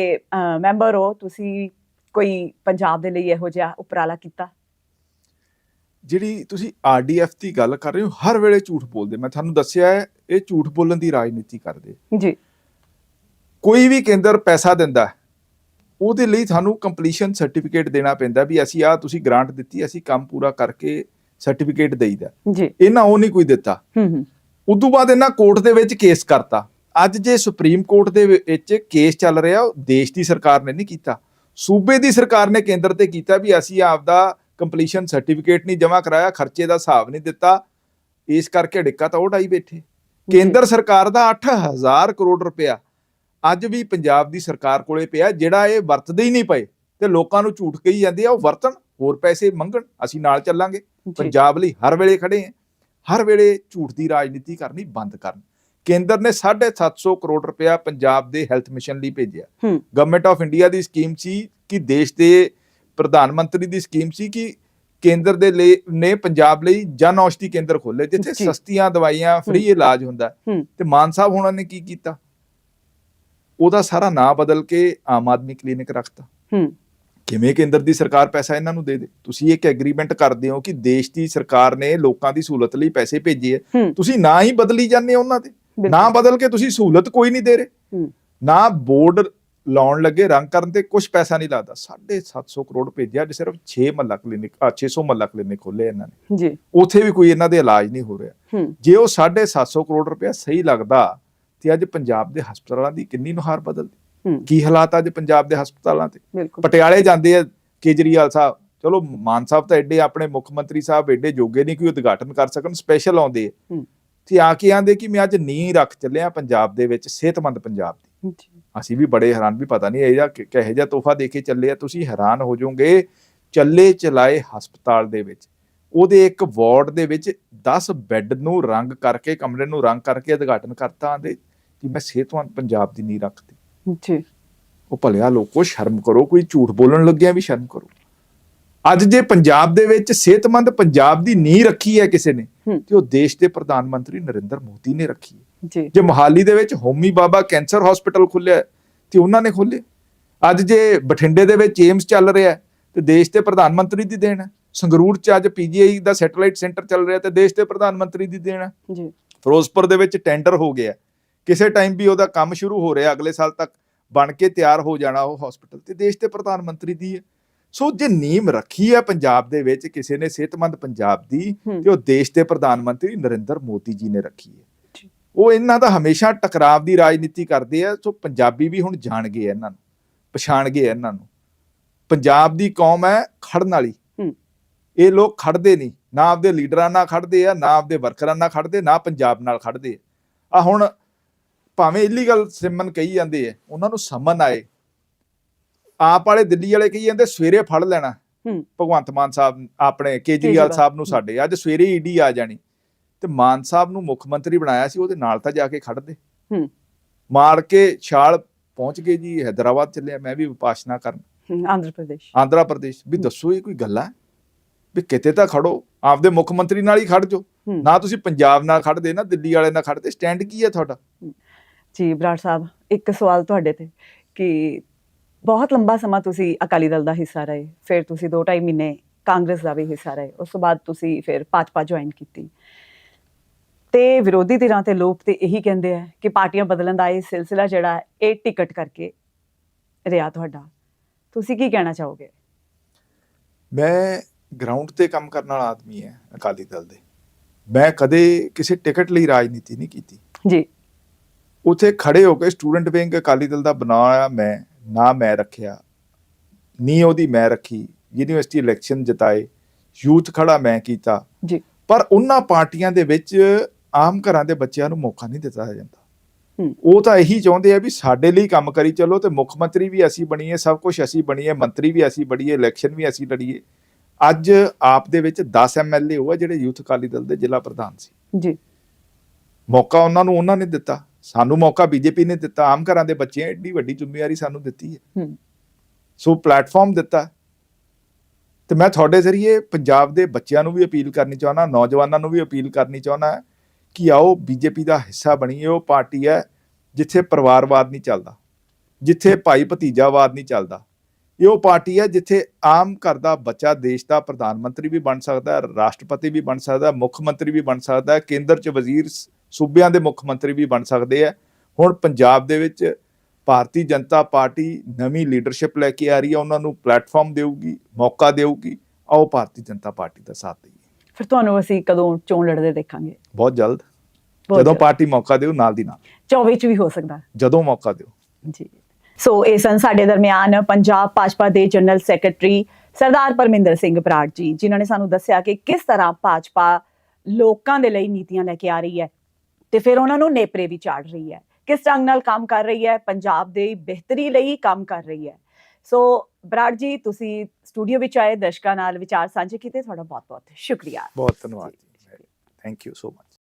ਮੈਂਬਰ ਹੋ ਤੁਸੀਂ ਕੋਈ ਪੰਜਾਬ ਦੇ ਲਈ ਇਹੋ ਜਿਹਾ ਉਪਰਾਲਾ ਕੀਤਾ? ਜਿਹੜੀ ਤੁਸੀਂ ਆਰਡੀਐਫ ਦੀ ਗੱਲ ਕਰ ਰਹੇ ਹੋ ਹਰ ਵੇਲੇ ਝੂਠ ਬੋਲਦੇ। ਮੈਂ ਤੁਹਾਨੂੰ ਦੱਸਿਆ ਹੈ ਇਹ ਝੂਠ ਬੋਲਣ ਦੀ ਰਾਜਨੀਤੀ ਕਰਦੇ। ਜੀ। ਕੋਈ ਵੀ ਕੇਂਦਰ ਪੈਸਾ ਦਿੰਦਾ ਉਹਦੇ ਲਈ ਤੁਹਾਨੂੰ ਕੰਪਲੀਸ਼ਨ ਸਰਟੀਫਿਕੇਟ ਦੇਣਾ ਪੈਂਦਾ ਵੀ ਅਸੀਂ ਆ ਤੁਸੀਂ ਗ੍ਰਾਂਟ ਦਿੱਤੀ ਅਸੀਂ ਕੰਮ ਪੂਰਾ ਕਰਕੇ ਸਰਟੀਫਿਕੇਟ ਦੇਈਦਾ। ਜੀ। ਇਹਨਾਂ ਉਹ ਨਹੀਂ ਕੋਈ ਦਿੱਤਾ। ਹੂੰ ਹੂੰ। ਉਦੋਂ ਬਾਅਦ ਇਹਨਾਂ ਕੋਰਟ ਦੇ ਵਿੱਚ ਕੇਸ ਕਰਤਾ। ਅੱਜ ਜੇ ਸੁਪਰੀਮ ਕੋਰਟ ਦੇ ਵਿੱਚ ਕੇਸ ਚੱਲ ਰਿਹਾ ਉਹ ਦੇਸ਼ ਦੀ ਸਰਕਾਰ ਨੇ ਨਹੀਂ ਕੀਤਾ। ਸੂਬੇ ਦੀ ਸਰਕਾਰ ਨੇ ਕੇਂਦਰ ਤੇ ਕੀਤਾ ਵੀ ਅਸੀਂ ਆਪਦਾ ਕੰਪਲੀਸ਼ਨ ਸਰਟੀਫਿਕੇਟ ਨਹੀਂ ਜਮ੍ਹਾਂ ਕਰਾਇਆ ਖਰਚੇ ਦਾ ਹਿਸਾਬ ਨਹੀਂ ਦਿੱਤਾ। ਇਸ ਕਰਕੇ ਡਿੱਕਾ ਤਾਂ ਉਹ ਡਾਈ ਬੈਠੇ। ਕੇਂਦਰ ਸਰਕਾਰ ਦਾ 8000 ਕਰੋੜ ਰੁਪਇਆ ਅੱਜ ਵੀ ਪੰਜਾਬ ਦੀ ਸਰਕਾਰ ਕੋਲੇ ਪਿਆ ਜਿਹੜਾ ਇਹ ਵਰਤਦੇ ਹੀ ਨਹੀਂ ਪਏ ਤੇ ਲੋਕਾਂ ਨੂੰ ਝੂਠ ਕਹੀ ਜਾਂਦੇ ਆ ਉਹ ਵਰਤਣ ਹੋਰ ਪੈਸੇ ਮੰਗਣ ਅਸੀਂ ਨਾਲ ਚੱਲਾਂਗੇ। ਪੰਜਾਬ ਲਈ ਹਰ ਵੇਲੇ ਖੜੇ ਆ ਹਰ ਵੇਲੇ ਝੂਠ ਦੀ ਰਾਜਨੀਤੀ ਕਰਨੀ ਬੰਦ ਕਰਨ। ਕੇਂਦਰ ਨੇ 750 ਕਰੋੜ ਰੁਪਇਆ ਪੰਜਾਬ ਦੇ ਹੈਲਥ ਮਿਸ਼ਨ ਲਈ ਭੇਜਿਆ। ਗਵਰਨਮੈਂਟ ਆਫ ਇੰਡੀਆ ਦੀ ਸਕੀਮ ਸੀ ਕਿ ਦੇਸ਼ ਦੇ ਪ੍ਰਧਾਨ ਮੰਤਰੀ ਦੀ ਸਕੀਮ ਸੀ ਕਿ ਕੇਂਦਰ ਦੇ ਲਈ ਨੇ ਪੰਜਾਬ ਲਈ ਜਨ ਔਸ਼ਧੀ ਕੇਂਦਰ ਖੋਲੇ ਜਿੱਥੇ। ਸਸਤੀਆਂ ਦਵਾਈਆਂ ਫ੍ਰੀ ਇਲਾਜ ਹੁੰਦਾ। ਤੇ ਮਾਨ ਸਾਹਿਬ ਉਹਨਾਂ ਨੇ ਕੀ ਕੀਤਾ? ਉਹਦਾ ਸਾਰਾ ਨਾਂ ਬਦਲ ਕੇ ਆਮ ਆਦਮੀ ਕਲੀਨਿਕ ਰੱਖਤਾ। ਹੂੰ। ਕਿਵੇਂ ਕੇਂਦਰ ਦੀ ਸਰਕਾਰ ਪੈਸਾ ਇਹਨਾਂ ਨੂੰ ਦੇ ਦੇ? ਤੁਸੀਂ ਇੱਕ ਐਗਰੀਮੈਂਟ ਕਰਦੇ ਹੋ ਕਿ ਦੇਸ਼ ਦੀ ਸਰਕਾਰ ਨੇ ਲੋਕਾਂ ਦੀ ਸਹੂਲਤ ਲਈ ਪੈਸੇ ਭੇਜੇ ਹੂੰ। ਤੁਸੀਂ ਨਾ ਹੀ ਬਦਲੀ ਜਾਂਦੇ ਹੋ ਉਹਨਾਂ ਦੇ। ਨਾ ਬਦਲ ਕੇ ਤੁਸੀਂ ਸਹੂਲਤ ਕੋਈ ਨਹੀਂ ਦੇ ਰਹੇ। ਹੂੰ। ਨਾ ਬੋਰਡ ਲਾਉਣ ਲੱਗੇ ਰੰਗ ਕਰਨ ਤੇ ਕੁਝ ਪੈਸਾ ਨਹੀਂ ਲੱਗਦਾ। 750 ਕਰੋੜ ਭੇਜਿਆ ਜੇ ਸਿਰਫ 6 ਮੱਲਾ ਕਲੀਨਿਕ ਆ 600 ਮੱਲਾ ਕਲੀਨਿਕ ਖੋਲੇ ਇਹਨਾਂ ਨੇ। ਜੀ। ਉਥੇ ਵੀ ਕੋਈ ਇਹਨਾਂ ਦੇ ਇਲਾਜ ਨਹੀਂ ਹੋ ਰਿਹਾ। ਜੇ ਉਹ 750 ਕਰੋੜ ਰੁਪਇਆ ਸਹੀ ਲੱਗਦਾ ਤੇ ਅੱਜ ਪੰਜਾਬ ਦੇ ਹਸਪਤਾਲਾਂ ਦੀ ਕਿੰਨੀ ਨੁਹਾਰ ਬਦਲਦੀ। ਕੀ ਹਾਲਾਤ ਅੱਜ ਪੰਜਾਬ ਦੇ ਹਸਪਤਾਲਾਂ ਤੇ? ਪਟਿਆਲੇ ਜਾਂਦੇ ਆ ਕੇਜਰੀਵਾਲ ਸਾਹਿਬ। ਚਲੋ ਮਾਨ ਸਾਹਿਬ ਤਾਂ ਐਡੇ ਆਪਣੇ ਮੁੱਖ ਮੰਤਰੀ ਸਾਹਿਬ ਐਡੇ ਜੋਗੇ ਨਹੀਂ ਕਿ ਉਦਘਾਟਨ ਕਰ ਸਕਣ ਸਪੈਸ਼ਲ ਆਉਂਦੇ ਤੇ ਆ ਕੇ ਆਂਦੇ ਕਿ ਮੈਂ ਅੱਜ ਨੀਂਹ ਰੱਖ ਚੱਲਿਆ ਪੰਜਾਬ ਦੇ ਵਿੱਚ ਸਿਹਤਮੰਦ ਪੰਜਾਬ ਦੀ। ਜੀ। ਅਸੀਂ ਵੀ ਬੜੇ ਹੈਰਾਨ ਵੀ ਪਤਾ ਨਹੀਂ ਇਹ ਜਿਹਾ ਕਿ- ਕਿਹੋ ਜਿਹਾ ਤੋਹਫਾ ਦੇ ਕੇ ਚੱਲੇ ਆ। ਤੁਸੀਂ ਹੈਰਾਨ ਹੋ ਜਾਓਗੇ ਚੱਲੇ ਚਲਾਏ ਹਸਪਤਾਲ ਦੇ ਵਿੱਚ। ਉਹਦੇ ਇੱਕ ਵਾਰਡ ਦੇ ਵਿੱਚ 10 ਬੈੱਡ ਨੂੰ ਰੰਗ ਕਰਕੇ ਕਮਰੇ ਨੂੰ ਰੰਗ ਕਰਕੇ ਉਦਘਾਟਨ ਕਰਤਾ ਆਂਦੇ। ਕਿ ਮੈਂ ਸਿਹਤਮੰਦ ਪੰਜਾਬ ਦੀ ਨੀਂਹ ਰੱਖਦੀ ਜੀ। ਉਹ ਭਲਿਆ ਲੋਕੋ ਸ਼ਰਮ ਕਰੋ ਕੋਈ ਝੂਠ ਬੋਲਣ ਲੱਗਿਆ ਵੀ ਸ਼ਰਮ ਕਰੋ। ਅੱਜ ਜੇ ਪੰਜਾਬ ਦੇ ਵਿੱਚ ਸਿਹਤਮੰਦ ਪੰਜਾਬ ਦੀ ਨੀਂਹ ਰੱਖੀ ਹੈ ਕਿਸੇ ਨੇ। ਤੇ ਉਹ ਦੇਸ਼ ਦੇ ਪ੍ਰਧਾਨ ਮੰਤਰੀ ਨਰਿੰਦਰ ਮੋਦੀ ਨੇ ਰੱਖੀ ਹੈ। ਜੀ। ਜੇ ਮੋਹਾਲੀ ਦੇ ਵਿੱਚ ਹੋਮੀ ਬਾਬਾ ਕੈਂਸਰ ਹਸਪੀਟਲ ਖੁੱਲਿਆ ਤੇ ਉਹਨਾਂ ਨੇ ਖੋਲੇ ਅੱਜ ਜੇ ਬਠਿੰਡੇ ਦੇ ਵਿੱਚ ਏਮਸ ਚੱਲ ਰਿਹਾ ਤੇ ਦੇਸ਼ ਦੇ ਪ੍ਰਧਾਨ ਮੰਤਰੀ ਦੀ ਦੇਣ ਹੈ। ਸੰਗਰੂਰ ਚ ਅੱਜ ਪੀਜੀਆਈ ਦਾ ਸੈਟੇਲਾਈਟ ਸੈਂਟਰ ਚੱਲ ਰਿਹਾ ਤੇ ਦੇਸ਼ ਦੇ ਪ੍ਰਧਾਨ ਮੰਤਰੀ ਦੀ ਦੇਣ ਹੈ। ਜੀ। ਫਿਰੋਜ਼ਪੁਰ ਦੇ ਵਿੱਚ ਟੈਂਡਰ ਹੋ ਗਿਆ ਕਿਸੇ ਟਾਈਮ ਵੀ ਉਹਦਾ ਕੰਮ ਸ਼ੁਰੂ ਹੋ ਰਿਹਾ ਅਗਲੇ ਸਾਲ ਤੱਕ ਬਣ ਕੇ ਤਿਆਰ ਹੋ ਜਾਣਾ ਉਹ ਹਸਪੀਟਲ ਤੇ ਦੇਸ਼ ਦੇ ਪ੍ਰਧਾਨ ਮੰਤਰੀ ਦੀ ਹੈ ਸੋ ਜੇ ਨੀਮ ਰੱਖੀ ਹੈ ਪੰਜਾਬ ਦੇ ਵਿੱਚ ਕਿਸੇ ਨੇ ਸਿਹਤਮੰਦ ਪੰਜਾਬ ਦੀ। ਤੇ ਉਹ ਦੇਸ਼ ਦੇ ਪ੍ਰਧਾਨ ਮੰਤਰੀ ਨਰਿੰਦਰ ਮੋਦੀ ਜੀ ਨੇ ਰੱਖੀ ਹੈ। ਉਹ ਇਹਨਾਂ ਦਾ ਹਮੇਸ਼ਾ ਟਕਰਾਵ ਦੀ ਰਾਜਨੀਤੀ ਕਰਦੇ ਆ ਸੋ ਪੰਜਾਬੀ ਵੀ ਹੁਣ ਜਾਣ ਗਏ ਇਹਨਾਂ ਨੂੰ ਪਛਾਣ ਗਏ ਇਹਨਾਂ ਨੂੰ ਪੰਜਾਬ ਦੀ ਕੌਮ ਹੈ ਖੜਨ ਵਾਲੀ। ਇਹ ਲੋਕ ਖੜਦੇ ਨਹੀਂ ਨਾ ਆਪਦੇ ਲੀਡਰਾਂ ਨਾਲ ਖੜਦੇ ਆ ਨਾ ਆਪਦੇ ਵਰਕਰਾਂ ਨਾਲ ਖੜਦੇ ਨਾ ਪੰਜਾਬ ਨਾਲ ਖੜਦੇ ਆ ਹੁਣ ਭਾਵੇਂ ਇਲੀਗਲ ਸਿਮਨ ਕਹੀ ਜਾਂਦੇ ਆ ਉਹਨਾਂ ਨੂੰ ਸਮਨ ਆਏ। ਆਪ ਵਾਲੇ ਦਿੱਲੀ ਵਾਲੇ ਕਹੀ ਜਾਂਦੇ ਸਵੇਰੇ ਫੜ ਲੈਣਾ। ਭਗਵੰਤ ਮਾਨ ਸਾਹਿਬ ਆਪਣੇ ਕੇਜਰੀਵਾਲ ਸਾਹਿਬ ਨੂੰ। ਸਾਡੇ ਅੱਜ ਸਵੇਰੇ ਈਡੀ ਆ ਜਾਣੀ। ਤੇ ਮਾਨ ਸਾਹਿਬ ਨੂੰ ਮੁੱਖ ਮੰਤਰੀ ਬਣਾਇਆ ਸੀ ਉਹਦੇ ਨਾਲ ਤਾਂ ਜਾ ਕੇ ਖੜਦੇ ਹੂੰ। ਮਾਰ ਕੇ ਛਾਲ ਪਹੁੰਚ ਗਏ ਜੀ ਹੈਦਰਾਬਾਦ ਚੱਲਿਆ ਮੈਂ ਵੀ ਵਿਪਾਸ਼ਨਾ ਕਰਨ। ਆਂਧਰਾ ਪ੍ਰਦੇਸ਼। ਆਂਧਰਾ ਪ੍ਰਦੇਸ਼ ਵੀ। ਦੱਸੋ ਇਹ ਕੋਈ ਗੱਲ ਹੈ? ਵੀ ਕਿਤੇ ਤਾਂ ਖੜੋ ਆਪਦੇ ਮੁੱਖ ਮੰਤਰੀ ਨਾਲ ਹੀ ਖੜ ਹੂੰ। ਨਾ ਤੁਸੀਂ ਪੰਜਾਬ ਨਾਲ ਖੜਦੇ ਨਾ ਦਿੱਲੀ ਵਾਲੇ ਨਾਲ ਖੜਦੇ ਸਟੈਂਡ ਕੀ ਹੈ ਤੁਹਾਡਾ? ਜੀ ਬਰਾੜ ਸਾਹਿਬ ਇੱਕ ਸਵਾਲ ਤੁਹਾਡੇ ਤੇ ਕਿ ਬਹੁਤ ਲੰਬਾ ਸਮਾਂ ਤੁਸੀਂ ਅਕਾਲੀ ਦਲ ਦਾ ਹਿੱਸਾ ਰਹੇ ਫਿਰ ਤੁਸੀਂ 2.5 ਮਹੀਨੇ ਕਾਂਗਰਸ ਦਾ ਵੀ ਹਿੱਸਾ ਰਹੇ ਉਸ ਤੋਂ ਬਾਅਦ ਤੁਸੀਂ ਫਿਰ ਭਾਜਪਾ ਜੁਆਇਨ ਕੀਤੀ। ਤੇ ਵਿਰੋਧੀ ਧਿਰਾਂ ਤੇ ਲੋਕ ਤੇ ਇਹੀ ਕਹਿੰਦੇ ਆ ਕਿ ਪਾਰਟੀਆਂ ਬਦਲਣ ਦਾ ਇਹ ਸਿਲਸਿਲਾ ਜਿਹੜਾ ਇਹ ਟਿਕਟ ਕਰਕੇ ਰਿਹਾ ਤੁਹਾਡਾ। ਤੁਸੀਂ ਕੀ ਕਹਿਣਾ ਚਾਹੋਗੇ? ਮੈਂ ਗਰਾਊਂਡ ਤੇ ਕੰਮ ਕਰਨ ਵਾਲਾ ਆਦਮੀ ਹੈ ਅਕਾਲੀ ਦਲ ਦੇ। ਮੈਂ ਕਦੇ ਕਿਸੇ ਟਿਕਟ ਲਈ ਰਾਜਨੀਤੀ ਨਹੀਂ ਕੀਤੀ। ਜੀ। ਉਥੇ ਖੜੇ ਹੋ ਕੇ ਸਟੂਡੈਂਟ ਵਿੰਗ ਅਕਾਲੀ ਦਲ ਦਾ ਬਣਾਇਆ ਮੈਂ ਨਾ ਮੈਂ ਰੱਖਿਆ ਨੀ ਉਹਦੀ ਮੈਂ ਰੱਖੀ ਯੂਨੀਵਰਸਿਟੀ ਇਲੈਕਸ਼ਨ ਜਿਤਾਏ ਯੂਥ ਖੜਾ ਮੈਂ ਕੀਤਾ। ਜੀ। ਪਰ ਉਹਨਾਂ ਪਾਰਟੀਆਂ ਦੇ ਵਿੱਚ ਆਮ ਘਰਾਂ ਦੇ ਬੱਚਿਆਂ ਨੂੰ ਮੌਕਾ ਨਹੀਂ ਦਿੱਤਾ ਜਾਂਦਾ। ਉਹ ਤਾਂ ਇਹੀ ਚਾਹੁੰਦੇ ਆ ਵੀ ਸਾਡੇ ਲਈ ਕੰਮ ਕਰੀ ਚੱਲੋ ਤੇ ਮੁੱਖ ਮੰਤਰੀ ਵੀ ਅਸੀਂ ਬਣੀਏ ਸਭ ਕੁਝ ਅਸੀਂ ਬਣੀਏ ਮੰਤਰੀ ਵੀ ਅਸੀਂ ਬਣੀਏ ਇਲੈਕਸ਼ਨ ਵੀ ਅਸੀਂ ਲੜੀਏ। ਅੱਜ ਆਪ ਦੇ ਵਿੱਚ 10 ਐਮਐਲਏ ਉਹ ਆ ਜਿਹੜੇ ਯੂਥ ਅਕਾਲੀ ਦਲ ਦੇ ਜ਼ਿਲ੍ਹਾ ਪ੍ਰਧਾਨ ਸੀ। ਜੀ। ਮੌਕਾ ਉਹਨਾਂ ਨੂੰ ਉਹਨਾਂ ਨੇ ਦਿੱਤਾ। ਸਾਨੂੰ ਮੌਕਾ ਬੀਜੇਪੀ ਨੇ ਦਿੱਤਾ ਆਮ ਘਰਾਂ ਦੇ ਬੱਚੇ ਏਡੀ ਵੱਡੀ ਜ਼ਿੰਮੇਵਾਰੀ ਸਾਨੂੰ ਦਿੱਤੀ ਹੈ। ਸੋ ਪਲੇਟਫਾਰਮ ਦਿੱਤਾ। ਤੇ ਮੈਂ ਤੁਹਾਡੇ ਜ਼ਰੀਏ ਪੰਜਾਬ ਦੇ ਬੱਚਿਆਂ ਨੂੰ ਵੀ ਅਪੀਲ ਕਰਨੀ ਚਾਹੁੰਦਾ ਨੌਜਵਾਨਾਂ ਨੂੰ ਵੀ ਅਪੀਲ ਕਰਨੀ ਚਾਹੁੰਦਾ ਕਿ ਆਓ ਬੀਜੇਪੀ ਦਾ ਹਿੱਸਾ ਬਣੀਏ ਉਹ ਪਾਰਟੀ ਹੈ ਜਿੱਥੇ ਪਰਿਵਾਰਵਾਦ ਨਹੀਂ ਚੱਲਦਾ ਜਿੱਥੇ ਭਾਈ ਭਤੀਜਾਵਾਦ ਨਹੀਂ ਚੱਲਦਾ। ਇਹ ਉਹ ਪਾਰਟੀ ਹੈ ਜਿੱਥੇ ਆਮ ਘਰ ਦਾ ਬੱਚਾ ਦੇਸ਼ ਦਾ ਪ੍ਰਧਾਨ ਮੰਤਰੀ ਵੀ ਬਣ ਸਕਦਾ ਹੈ ਰਾਸ਼ਟਰਪਤੀ ਵੀ ਬਣ ਸਕਦਾ ਹੈ ਮੁੱਖ ਮੰਤਰੀ ਵੀ ਬਣ ਸਕਦਾ ਹੈ ਕੇਂਦਰ 'ਚ ਵਜ਼ੀਰ ਸੂਬਿਆਂ ਦੇ ਮੁੱਖ ਮੰਤਰੀ ਵੀ ਬਣ ਸਕਦੇ ਆ। ਹੁਣ ਪੰਜਾਬ ਦੇ ਵਿੱਚ ਭਾਰਤੀ ਜਨਤਾ ਪਾਰਟੀ ਨਵੀਂ ਲੀਡਰਸ਼ਿਪ ਲੈ ਕੇ ਆ ਰਹੀ ਹੈ ਉਹਨਾਂ ਨੂੰ ਪਲੇਟਫਾਰਮ ਦੇਊਗੀ ਮੌਕਾ ਦੇਊਗੀ। ਆਓ ਭਾਰਤੀ ਜਨਤਾ ਪਾਰਟੀ ਦਾ ਸਾਥ ਦੇਈਏ। ਫਿਰ ਤੁਹਾਨੂੰ ਅਸੀਂ ਕਦੋਂ ਚੋਣ ਲੜਦੇ ਦੇਖਾਂਗੇ? ਬਹੁਤ ਜਲਦ। ਜਦੋਂ। ਪਾਰਟੀ ਮੌਕਾ ਦਿਓ ਨਾਲ ਦੀ ਨਾਲ। 24 ਚ ਵੀ ਹੋ ਸਕਦਾ। ਜਦੋਂ ਮੌਕਾ ਦਿਓ ਜੀ। ਸੋ ਇਹ ਸਨ ਸਾਡੇ ਦਰਮਿਆਨ ਪੰਜਾਬ ਭਾਜਪਾ ਦੇ ਜਨਰਲ ਸੈਕਟਰੀ ਸਰਦਾਰ ਪਰਮਿੰਦਰ ਸਿੰਘ ਬਰਾੜ ਜੀ ਜਿਨ੍ਹਾਂ ਨੇ ਸਾਨੂੰ ਦੱਸਿਆ ਕਿ ਕਿਸ ਤਰ੍ਹਾਂ ਭਾਜਪਾ ਲੋਕਾਂ ਦੇ ਲਈ ਨੀਤੀਆਂ ਲੈ ਕੇ ਆ ਰਹੀ ਹੈ। ਤੇ ਫਿਰ ਉਹਨਾਂ ਨੂੰ ਨੇਪਰੇ ਵੀ ਚਾੜ ਰਹੀ ਹੈ। ਕਿਸ ਢੰਗ ਨਾਲ ਕੰਮ ਕਰ ਰਹੀ ਹੈ? ਪੰਜਾਬ ਦੇ ਬਿਹਤਰੀ ਲਈ ਕੰਮ ਕਰ ਰਹੀ ਹੈ। ਸੋ ਬਰਾੜ ਜੀ ਤੁਸੀਂ ਸਟੂਡੀਓ ਵਿੱਚ ਆਏ ਦਰਸ਼ਕਾਂ ਨਾਲ ਵਿਚਾਰ ਸਾਂਝੇ ਕੀਤੇ ਤੁਹਾਡਾ ਬਹੁਤ ਬਹੁਤ ਸ਼ੁਕਰੀਆ। ਬਹੁਤ ਧੰਨਵਾਦ ਥੈਂਕ ਯੂ ਸੋ ਮਚ